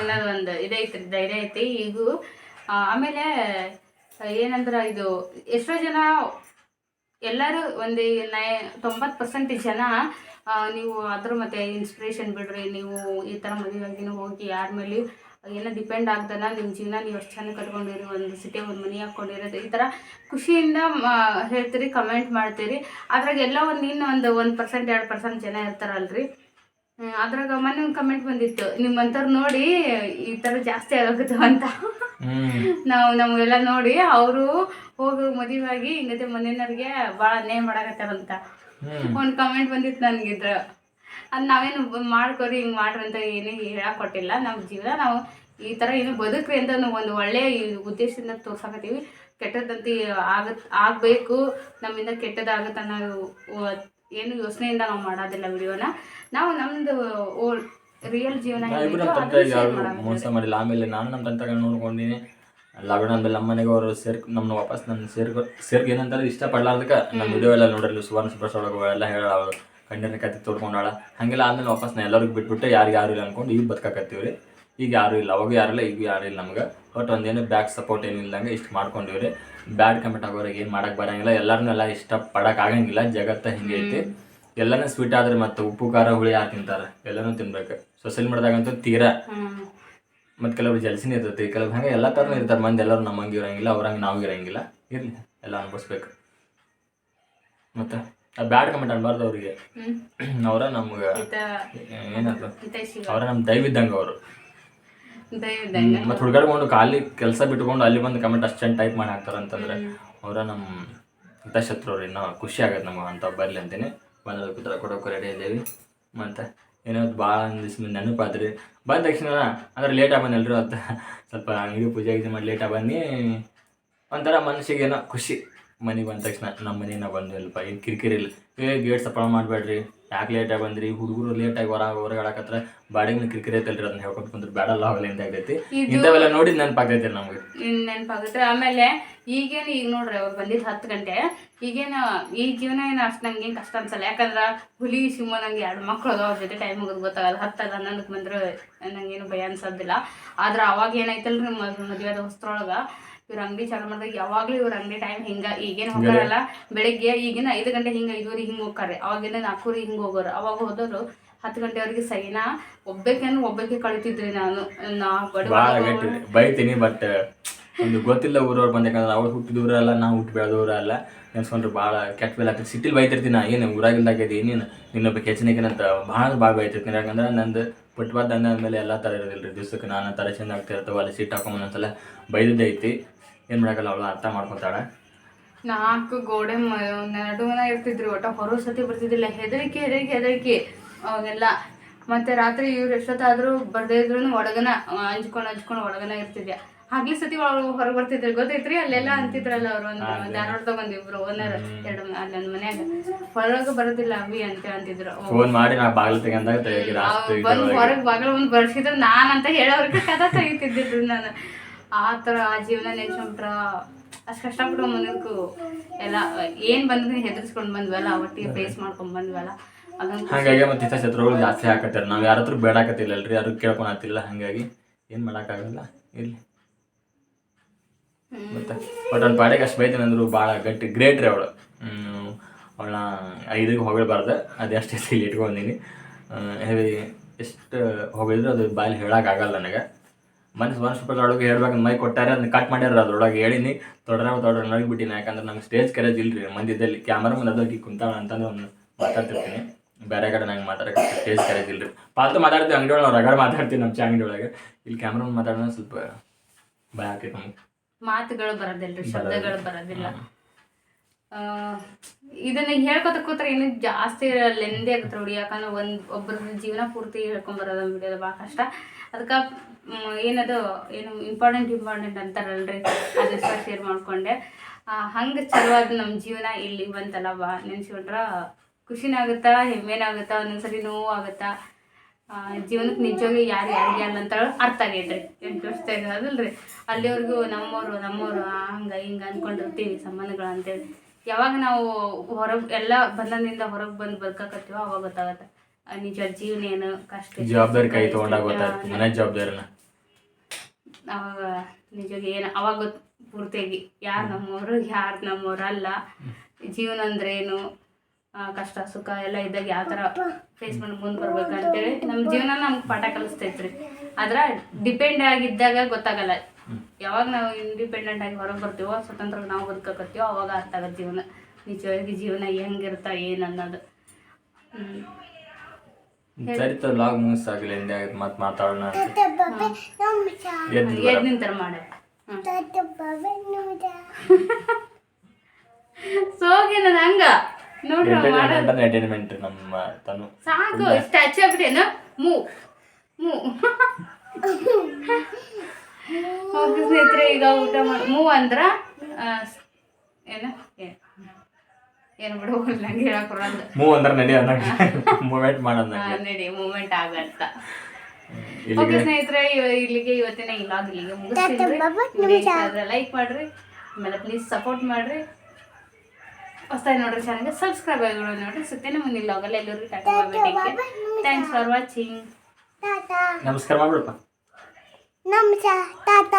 ಅನ್ನೋದು ಒಂದು ಇದೈತ್ರಿ ಧೈರ್ಯ ಐತಿ. ಈಗ ಆಮೇಲೆ ಏನಂದ್ರ ಇದು ಎಷ್ಟೋ ಜನ ಎಲ್ಲರೂ ಒಂದು ನೈ ತೊಂಬತ್ತು ಪರ್ಸೆಂಟ್ ಜನ ನೀವು ಅದ್ರ ಮತ್ತೆ ಇನ್ಸ್ಪಿರೇಷನ್ ಬಿಡ್ರಿ ನೀವು ಈ ಥರ ಮದುವೆಯಾಗಿನೂ ಹೋಗಿ ಯಾರ ಮೇಲೆ ಏನೋ ಡಿಪೆಂಡ್ ಆಗ್ದಲ್ಲ ನಿಮ್ಮ ಜೀವನ ನೀವು ಅಷ್ಟು ಚೆನ್ನಾಗಿ ಕಟ್ಕೊಂಡಿರಿ ಒಂದು ಸಿಟಿ ಒಂದು ಮನೆ ಹಾಕ್ಕೊಂಡಿರೋದು ಈ ಥರ ಖುಷಿಯಿಂದ ಹೇಳ್ತೀರಿ ಕಮೆಂಟ್ ಮಾಡ್ತೀರಿ. ಅದ್ರಾಗ ಎಲ್ಲ ಒಂದು ಇನ್ನು ಒಂದು ಒಂದು ಪರ್ಸೆಂಟ್ ಎರಡು ಪರ್ಸೆಂಟ್ ಜನ ಇರ್ತಾರಲ್ರಿ. ಅದ್ರಾಗ ಮೊನ್ನೆ ಒಂದು ಕಮೆಂಟ್ ಬಂದಿತ್ತು ನಿಮ್ಮಂಥವ್ರು ನೋಡಿ ಈ ಥರ ಜಾಸ್ತಿ ಆಗುತ್ತೆ ಅಂತ. ನಾವು ನಮಗೆಲ್ಲ ನೋಡಿ ಅವರು ಹೋಗಿ ಮದುವೆಯಾಗಿ ಹಿಂಗತೆ ಮನೆಯವ್ರಿಗೆ ಭಾಳ ನೇಮ್ ಮಾಡಾಕತ್ತಾರಂತ. ಒಂದು ಕಮೆಂಟ್ ಬಂದಿತ್ತು ನನಗಿದ್ರ. ಅದು ನಾವೇನು ಮಾಡ್ಕೋರಿ ಹಿಂಗೆ ಮಾಡ್ರಿ ಅಂತ ಏನೇ ಹೇಳಕ್ ಕೊಟ್ಟಿಲ್ಲ ನಮ್ಮ ಜೀವನ ನಾವು ಈ ಥರ ಏನು ಬದುಕ್ರಿ ಅಂತ ನಾವು ಒಂದು ಒಳ್ಳೆಯ ಉದ್ದೇಶದಿಂದ ತೋರ್ಸಾಕತ್ತೀವಿ. ಕೆಟ್ಟದಂತೆ ಆಗತ್ ಆಗಬೇಕು ನಮ್ಮಿಂದ ಕೆಟ್ಟದಾಗುತ್ತೆ ಅನ್ನೋ ಏನು ಯೋಚನೆಯಿಂದ ನಾವು ಮಾಡೋದಿಲ್ಲ ವಿಡಿಯೋನ. ನಾವು ನಮ್ದು ಓ ರಿಯಲ್ ಜೀವನ. ಮೋಸ ಮಾಡಿಲ್ಲ. ಆಮೇಲೆ ನಾನು ನಮ್ಮ ತಂತ್ರ ನೋಡ್ಕೊಂಡಿನಿ. ಲಾಕ್ಡೌನ್ ಆದ್ಮೇಲೆ ನಮ್ಮ ಮನೆಗೆ ಅವರು ಸೇರ್ ನಮ್ಮನ್ನ ವಾಪಸ್ ನನ್ನ ಸೇರ್ಕೊ ಸೇರ್ಕ ಏನಂತಾರೆ ಇಷ್ಟಪಡಲಾರ್ದಕ್ಕೆ ನಮ್ಮ ವಿಡಿಯೋ ಎಲ್ಲ ನೋಡಿರಲಿ ಸುವರ್ಣ ಸುಪ್ರಸ್ ಒಳಗೆ ಎಲ್ಲ ಹೇಳ ಅವಳು ಕತೆ ತೋಡ್ಕೊಂಡಾಳ. ಹಂಗೆಲ್ಲ ಆದ್ಮೇಲೆ ವಾಪಸ್ ನಾ ಎಲ್ಲರಿಗೂ ಬಿಟ್ಬಿಟ್ಟು ಯಾರಿಗೆ ಯಾರು ಇಲ್ಲ ಅನ್ಕೊಂಡು ಈಗ ಬದುಕಾಕತ್ತೀವಿ ರೀ ಈಗ ಯಾರು ಇಲ್ಲ, ಅವಾಗ ಯಾರಿಲ್ಲ ಈಗ ಯಾರು ಇಲ್ಲ ನಮ್ಗೆ. ಬಟ್ ಒಂದೇನು ಬ್ಯಾಕ್ ಸಪೋರ್ಟ್ ಏನು ಇಲ್ದಂಗೆ ಇಷ್ಟು ಮಾಡ್ಕೊಂಡಿವಿ ರೀ ಬ್ಯಾಡ್ ಕಮೆಂಟ್ ಆಗೋರಿಗೆ ಏನು ಮಾಡಕ್ಕೆ ಬರಂಗಿಲ್ಲ. ಎಲ್ಲರನ್ನೂ ಎಲ್ಲ ಪಡಕ್ ಆಗಂಗಿಲ್ಲ. ಜಗತ್ತ ಹಿಂಗೆ ಐತಿ. ಎಲ್ಲನೂ ಸ್ವೀಟ್ ಆದ್ರೆ ಮತ್ತೆ ಉಪ್ಪು, ಖಾರ, ಹುಳಿ ಯಾರು ತಿಂತಾರೆ? ಎಲ್ಲನೂ ತಿನ್ಬೇಕು. ಸೊಸೈಲ್ ಮಾಡಿದಾಗಂತೂ ತೀರಾ. ಮತ್ತು ಕೆಲವ್ರು ಜಲ್ಸಿನೇ ಇರ್ತೈತಿ. ಕೆಲವ್ರು ಹಂಗೆ ಎಲ್ಲ ಥರನೂ ಇರ್ತಾರೆ. ಮಂದಿ ಎಲ್ಲರೂ ನಮ್ಮಂಗೆ ಇರಂಗಿಲ್ಲ, ಅವ್ರಂಗೆ ನಾವು ಇರಂಗಿಲ್ಲ. ಇರಲಿ, ಎಲ್ಲ ಅನ್ಭವಿಸ್ಬೇಕು. ಮತ್ತು? ಬ್ಯಾಡ್ ಕಮೆಂಟ್ ಅನ್ಬಾರ್ದು ಅವ್ರಿಗೆ. ಅವರ ನಮ್ಗೆ ಏನಂತ ಅವರ ನಮ್ಮ ದಯವಿದ್ದಂಗೆ ಅವರು. ಮತ್ತು ಹುಡುಗಾಡ್ಕೊಂಡು ಖಾಲಿ ಕೆಲಸ ಬಿಟ್ಕೊಂಡು ಅಲ್ಲಿ ಬಂದು ಕಮೆಂಟ್ ಅಷ್ಟು ಚೆಂದ ಟೈಪ್ ಮಾಡಿ ಹಾಕ್ತಾರೆ ಅಂತಂದ್ರೆ ಅವರ ನಮ್ಮ ಹಿತಶತ್ರು ಅವ್ರು ಇನ್ನೂ ಖುಷಿ ಆಗತ್ತೆ ನಮಗೆ ಅಂತ ಬರಲಿ ಅಂತೀನಿ. ಬಂದ್ರೆ ಕೂತ್ರ ಕೊಡೋಕೆ ರೆಡಿ ಇದ್ದೀವಿ. ಮತ್ತು ಏನೋ ಭಾಳ ದಿವ್ಸ ನೆನಪಾದ್ರಿ. ಬಂದ ತಕ್ಷಣ ಅಂದ್ರೆ ಲೇಟ್ ಆಗಿ ಎಲ್ಲರೂ ಅಂತ ಸ್ವಲ್ಪ ಅಂಗಡಿ ಪೂಜೆ ಗೀಜೆ ಮಾಡಿ ಲೇಟಾಗಿ ಬನ್ನಿ. ಒಂಥರ ಮನಸ್ಸಿಗೆ ಏನೋ ಖುಷಿ. ಮನೆಗೆ ಬಂದ ತಕ್ಷಣ ನಮ್ಮ ಮನೆಯಿಂದ ಬಂದಿಲ್ಲಪ್ಪ ಏನು ಕಿರಿಕಿರಿ ಇಲ್ಲ. ಏ ಗೇಟ್ ಸಪ್ಪಳ ಮಾಡಬೇಡ್ರಿ. ಯಾಕೆ ಲೇಟಾಗಿ ಬಂದ್ರಿ? ಹುಡುಗರು ಲೇಟಾಗಿ ಹೊರ ಹೊರಗೆ ಆಡಕತ್ರ ಬಾಡಿಗೆ ಕಿರಿಕಿರಿ ಐತಲ್ರಿ ಅದನ್ನ ಹೇಳ್ಕೊಂಡು ಕುಂದ್ರೆ ಬೇಡಲ್ಲ ಹೋಗಲಿ ಅಂತ ಆಗೈತಿ. ಇಂಥವೆಲ್ಲ ನೋಡಿ ನೆನಪಾಗೈತೆ ನಮಗೆ. ನೆನಪಾಗತ್ತೆ. ಆಮೇಲೆ ಈಗೇನು ಈಗ ನೋಡ್ರಿ ಅವ್ರು ಬಂದಿದ್ದು ಹತ್ತು ಗಂಟೆ. ಈಗೇನು ಈ ಜೀವನ ಏನು ಅಷ್ಟು ನಂಗೆ ಏನು ಕಷ್ಟ ಅನ್ಸಲ್ಲ. ಯಾಕಂದ್ರೆ ಹುಲಿ ಸಿಂಹ ನಂಗೆ ಎರಡು ಮಕ್ಳು ಅದಾವ. ಅವ್ರ ಜೊತೆ ಟೈಮ್ ಹೋಗೋದು ಗೊತ್ತಾಗಲ್ಲ. ಹತ್ತಲ್ಲ ಹನ್ನೊಂದಕ್ಕೆ ಬಂದ್ರೆ ನಂಗೇನು ಭಯ ಅನ್ಸೋದಿಲ್ಲ. ಆದ್ರೆ ಅವಾಗ ಏನಾಯ್ತಲ್ರಿ ಮದುವೆ ಆದ ಹೊಸ್ತ್ರೊಳಗೆ ಇವ್ರ ಅಂಗಡಿ ಚಾಲು ಮಾಡಿದಾಗ ಯಾವಾಗಲೂ ಇವ್ರ ಅಂಗಡಿ ಟೈಮ್ ಹಿಂಗ ಈಗೇನು ಹೋಗಾರಲ್ಲ ಬೆಳಿಗ್ಗೆ ಈಗಿನ ಐದು ಗಂಟೆ ಹಿಂಗ ಐದುವರೆ ಹಿಂಗೆ ಹೋಗ್ತಾರೆ. ಅವಾಗಿಂದ ನಾಲ್ಕೂವರೆ ಹಿಂಗ ಹೋಗೋರು. ಅವಾಗ ಹೋದವರು ಹತ್ತು ಗಂಟೆವರೆಗೆ ಸೈನಾ ಒಬ್ಬಾಕೇನು ಒಬ್ಬಕ್ಕೆ ಕಳಿತಿದ್ರಿ ನಾನು. ನಾ ಬೈತೀನಿ ಬಟ್ ಒಂದು ಗೊತ್ತಿಲ್ಲ ಊರವ್ರು ಬಂದ ಯಾಕಂದ್ರೆ ಅವ್ರು ಹುಟ್ಟಿದ ಅಲ್ಲ ನಾವು ಹುಟ್ಟಿ ಬೆಳೆದವ್ರಲ್ಲ ನೆನ್ಸ್ಕೊಂಡ್ರೆ ಭಾಳ ಕೆಟ್ಟ ಬೇಲೆ ಆಗ್ತದೆ. ಸಿಟಿಲಿ ಬೈತಿರ್ತೀನಿ ನಾ ಏನು ಊರಾಗಿಲ್ದಾಗೈತಿ ಏನೇನು ನಿನ್ನೊಬ್ಬ ಕೆಚ್ಚನಿಗೇನಂತ ಭಾಳ ಭಾಳ ಬೈತಿರ್ತೀನಿ ಯಾಕಂದ್ರೆ ನಂದು ಪುಟ್ಬಾದ್ ಅಂದ ಮೇಲೆ ಎಲ್ಲ ಥರ ಇರೋದಿಲ್ಲ ರೀ ದಿವ್ಸಕ್ಕೆ ನಾನು ಥರ ಚಂದ ಆಗ್ತಿರ್ತವೆ ಅಲ್ಲಿ ಸೀಟ್ ಹಾಕೊಂಡ್ ಒಂದೊಂದ್ಸಲ ಬೈದಿದ್ದೈತಿ ಏನು ಮಾಡಕಲ್ಲ ಅವಳು? ಅರ್ಥ ಮಾಡ್ಕೊತಾಳೆ? ನಾಲ್ಕು ಗೋಡೆ ಮ- ನಡುವನ ಇರ್ತಿದ್ರು ಒಟ್ಟ ಹೊರ ಸತಿ ಬರ್ತಿದ್ದಿಲ್ಲ. ಹೆದರಿಕೆ ಹೆದರಿಕೆ ಹೆದರಿಕೆ. ಅವಾಗೆಲ್ಲ ಮತ್ತೆ ರಾತ್ರಿ ಇವ್ರು ಎಷ್ಟೊತ್ತಾದ್ರೂ ಬರ್ದೇ ಇದ್ರು ಒಳಗನ ಹಂಚ್ಕೊಂಡ್ ಅಂಜ್ಕೊಂಡು ಅಂಜ್ಕೊಂಡು ಒಳಗನ ಇರ್ತಿದ್ಯಾ? ಹಗ್ಲಿ ಸತಿ ಒಳಗೆ ಹೊರಗೆ ಬರ್ತಿದ್ರಿ. ಗೊತ್ತೈತ್ರಿ? ಅಲ್ಲೆಲ್ಲ ಅಂತಿದ್ರಲ್ಲ ಅವ್ರು ಒಂದು ಧಾರವಾಡ ತಗೊಂಡ್ ಇಬ್ರು ಓನರ್ ಎರಡು ಅಲ್ಲಿ ನನ್ನ ಮನ್ಯಾಗ. ಹೊರಗೆ ಬರೋದಿಲ್ಲ ಅವಿ ಅಂತ ಅಂತಿದ್ರು. ಫೋನ್ ಮಾಡಿ ನಾ ಬಾಗಿಲು ತೆಗಂದಾಗ ಹೊರಗೆ ಬಾಗಿಲು ಒಂದು ಬರ್ಸಿದ್ರು ನಾನಂತ ಹೇಳೋರ್ಗೆ ಕದ ತೆಗಿತಿದ್ದಿದ್ರು ನಾನು. ಆ ಥರ ಆ ಜೀವನ ನೆನ್ಸ್ಕೊಂಡ್ರ ಅಷ್ಟು ಕಷ್ಟಪಟ್ಟು ಮನಕ್ಕೂ ಎಲ್ಲ ಏನು ಬಂದ್ರೆ ಹೆದರ್ಸ್ಕೊಂಡು ಬಂದ್ವಲ್ಲ ಒಟ್ಟಿಗೆ ಫೇಸ್ ಮಾಡ್ಕೊಂಡು ಬಂದ್ವಲ್ಲ. ಹಾಗಾಗಿ ಮತ್ತೆ ಇಷ್ಟ ಶತ್ರುಗಳು ಜಾಸ್ತಿ ಹಾಕತ್ತಾರೆ. ನಾವು ಯಾರ ಹತ್ರ ಬೇಡಾಕತ್ತಿಲ್ಲಲ್ರಿ ಯಾರು ಕೇಳ್ಕೊಳತ್ತಿಲ್ಲ. ಹಾಗಾಗಿ ಏನು ಮಾಡೋಕ್ಕಾಗಲ್ಲ. ಇರಲಿ. ಮತ್ತೆ ಬಟ್ ಅವ್ನ ಪಾಡಿಗೆ ಅಷ್ಟು ಬೈತಾನೆ ಅಂದ್ರು ಭಾಳ ಗಟ್ಟಿ ಗ್ರೇಟ್ ರೀ ಅವಳು. ಅವಳನ್ನ ಐದಿಗೆ ಹೊಗಳಬಾರ್ದು ಎಷ್ಟು ಇಲ್ಲಿ ಇಟ್ಕೊಂಡಿನಿ. ಎಷ್ಟು ಹೊಗಳಿದ್ರು ಅದು ಬಾಯಲ್ಲಿ ಹೇಳೋಕ್ಕಾಗಲ್ಲ ನನಗೆ. ಮನಸ್ಸು ಮನಸ್ಸು ಒಳಗೆ ಹೇಳ್ಬೇಕಂತ ಮೈ ಕೊಟ್ಟಾರೆ ಅದನ್ನ ಕಟ್ ಮಾಡ್ಯಾರ ಅದ್ರೊಳಗೆ ಹೇಳಿನಿ ತೊಡ್ರ ತೊಡ್ರ ನಡಗ್ಬಿಟ್ಟಿನಿ ಯಾಕಂದ್ರೆ ನಂಗೆ ಸ್ಟೇಜ್ ಕರೇಜ್ ಇಲ್ರಿ ಮಂದಿದ್ದಲ್ಲಿ ಕ್ಯಾಮ್ರಾ ಮುಂದೆ ಅದಕ್ಕೆ ಕುಂತಾಳ ಅಂತಂದು ಒಂದು ಮಾತಾಡ್ತಿರ್ತೀನಿ. ಬೇರೆ ಕಡೆ ನಂಗೆ ಮಾತಾಡಕ್ಕೆ ಸ್ಟೇಜ್ ಕರೇಜ್ ಇಲ್ರಿ. ಪಾಲ್ತು ಮಾತಾಡ್ತೀವಿ ಅಂಗಡಿ ಒಳಗೆ ರಗಡ್ ಮಾತಾಡ್ತೀವಿ ನಮ್ಮ ಚಾ ಅಂಗಡಿ ಒಳಗೆ. ಇಲ್ಲಿ ಕ್ಯಾಮ್ರಾ ಮುಂದೆ ಮಾತಾಡೋಣ ಸ್ವಲ್ಪ ಭಯ ಆಗ್ತೈತೆ ನಮ್ಗೆ. ಮಾತುಗಳು ಬರೋದಿಲ್ರಿ ಶಬ್ದಗಳು ಬರೋದಿಲ್ಲ. ಆ, ಇದನ್ನ ಹೇಳ್ಕೊತ ಕೂತ್ರೆ ಏನು ಜಾಸ್ತಿ ಲೆಂದಿ ಆಗುತ್ತೆ ನೋಡಿ ಯಾಕಂದ್ರೆ ಒಂದು ಒಬ್ಬರ ಜೀವನ ಪೂರ್ತಿ ಹೇಳ್ಕೊಂಬರೋದು ವಿಡಿಯೋದ ಭಾಳ ಕಷ್ಟ. ಅದಕ್ಕೆ ಏನದು, ಏನು ಇಂಪಾರ್ಟೆಂಟ್ ಇಂಪಾರ್ಟೆಂಟ್ ಅಂತಾರಲ್ರಿ ಅದು ಸಹ ಶೇರ್ ಮಾಡ್ಕೊಂಡೆ ಹಂಗೆ ಚಲವಾದ ನಮ್ಮ ಜೀವನ ಇಲ್ಲಿ ಬಂತಲ್ಲ ಬಾ, ನೆನ್ಸ್ಕೊಂಡ್ರ ಖುಷಿನಾಗುತ್ತಾ, ಹೆಮ್ಮೆನಾಗುತ್ತಾ, ಒಂದೊಂದ್ಸರಿ ನೋವು ಆಗುತ್ತಾ ಜೀವನಕ್ಕೆ ನಿಜವಾಗಿ ಯಾರು ಯಾರಿಗೆ ಅಲ್ಲ ಅಂತ ಅರ್ಥ ಆಗೈತ್ರಿ ಎಂಟು ವರ್ಷ ಅದಲ್ರಿ ಅಲ್ಲಿವರೆಗೂ ನಮ್ಮವರು ನಮ್ಮವರು ಹಂಗ ಹಿಂಗ ಅನ್ಕೊಂಡಿರ್ತೀವಿ ಸಂಬಂಧಗಳು ಅಂತೇಳಿ. ಯಾವಾಗ ನಾವು ಹೊರಗೆ, ಎಲ್ಲ ಬಂಧನದಿಂದ ಹೊರಗೆ ಬಂದು ಬದುಕಕತ್ತೀವೋ ಅವಾಗ ಗೊತ್ತಾಗತ್ತೆ. ನಿಜ ಜೀವನ ಏನು ಕಷ್ಟ ಜವಾಬ್ದಾರಿ ಕೈ ತಗೊಂಡಾಗ ಗೊತ್ತಾಯ್ತು ಮನೆ ಜವಾಬ್ದಾರಿನ? ಅವಾಗ ನಿಜವಾಗಿ ಏನು ಅವಾಗ ಗೊತ್ತು ಪೂರ್ತಿಯಾಗಿ ಯಾರು ನಮ್ಮವರು ಯಾರು ನಮ್ಮವರ ಅಲ್ಲ. ಜೀವನ ಅಂದ್ರೆ ಏನು? ಕಷ್ಟ ಸುಖ ಎಲ್ಲ ಇದ್ದಾಗ ಯಾವ ಥರ ಫೇಸ್ ಮಾಡಿ ಮುಂದೆ ಬರ್ಬೇಕು ಅಂತೇಳಿ ನಮ್ಮ ಜೀವನ ನಮ್ಗೆ ಪಾಠ ಕಲಿಸ್ತೈತ್ರಿ. ಆದ್ರೆ ಡಿಪೆಂಡ್ ಆಗಿದ್ದಾಗ ಗೊತ್ತಾಗಲ್ಲ. ಯಾವಾಗ ನಾವು ಇಂಡಿಪೆಂಡೆಂಟ್ ಆಗಿ ಹೊರಗೆ ಬರ್ತೀವೋ ಸ್ವತಂತ್ರ ನಾವು ಬದುಕಕತ್ತೀವೋ ಅವಾಗ ಅರ್ಥ ಆಗತ್ತೆ ಜೀವನ. ನಿಜವಾಗಿ ಜೀವನ ಹೆಂಗಿರ್ತಾ ಏನು ಅನ್ನೋದು. ಸರಿ ತೋ ಲಾಗ್ ಮುಗಿಸಾಗಿಲ್ಲ ಹಿಂದೆ ಮತ್ತೆ ಮಾತಾಡೋಣ ಎದ್ದು ನಿಂತರ ಮಾಡ. ನೋಡ್ರಿ ಎಂಟರ್ಟೈನ್ಮೆಂಟ್ ನಮ್ಮ ತನು. ಸಾಕು ಸ್ಟ್ಯಾಚು ಆಗ್ಬಿಟ್ಟೇನು ಮೂ. ಮೂ. ಹೋಗಿ ಸ್ನೇಹಿತರೆ ಈಗ ಊಟ ಮಾಡಿ ಮೂ ಅಂದ್ರ ಏನ? ಏನು? ಏನು ಬಿಡು ನಂಗೆ ಹೇಳಕ್ ಮೂವ್ ಅಂದ್ರೆ ನಡಿ ಮೂವ್ಮೆಂಟ್ ನಡಿ ಮೂಮೆಂಟ್ ಆಗತ್ತ ಓಕೆ ಸ್ನೇಹಿತರೆ ಇಲ್ಲಿಗೆ ಇವತ್ತಿನ ಈ ಲಾಗ್ ಇಲ್ಲಿಗೆ ಮುಗಿಸ್ತೀನಿ ಲೈಕ್ ಮಾಡ್ರಿ ಆಮೇಲೆ ಪ್ಲೀಸ್ ಸಪೋರ್ಟ್ ಮಾಡ್ರಿ. ಹೊಸದಾಗಿ ನೋಡ್ರಿ ಚಾನಲ್ಗೆ ಸಬ್ಸ್ಕ್ರೈಬ್ ಆಗಿ ನೋಡ್ರಿ. ಸುತ್ತೇನೆ ಮುಂದಿನ ಲಾಗಲ್ಲಿ ಎಲ್ಲರಿಗೂ tata bye thanks for watching ನಮಸ್ಕಾರ ಮಾಡ್ಬಿಡಪ್ಪ. ನಮಸ್ಕಾರ ತಾತ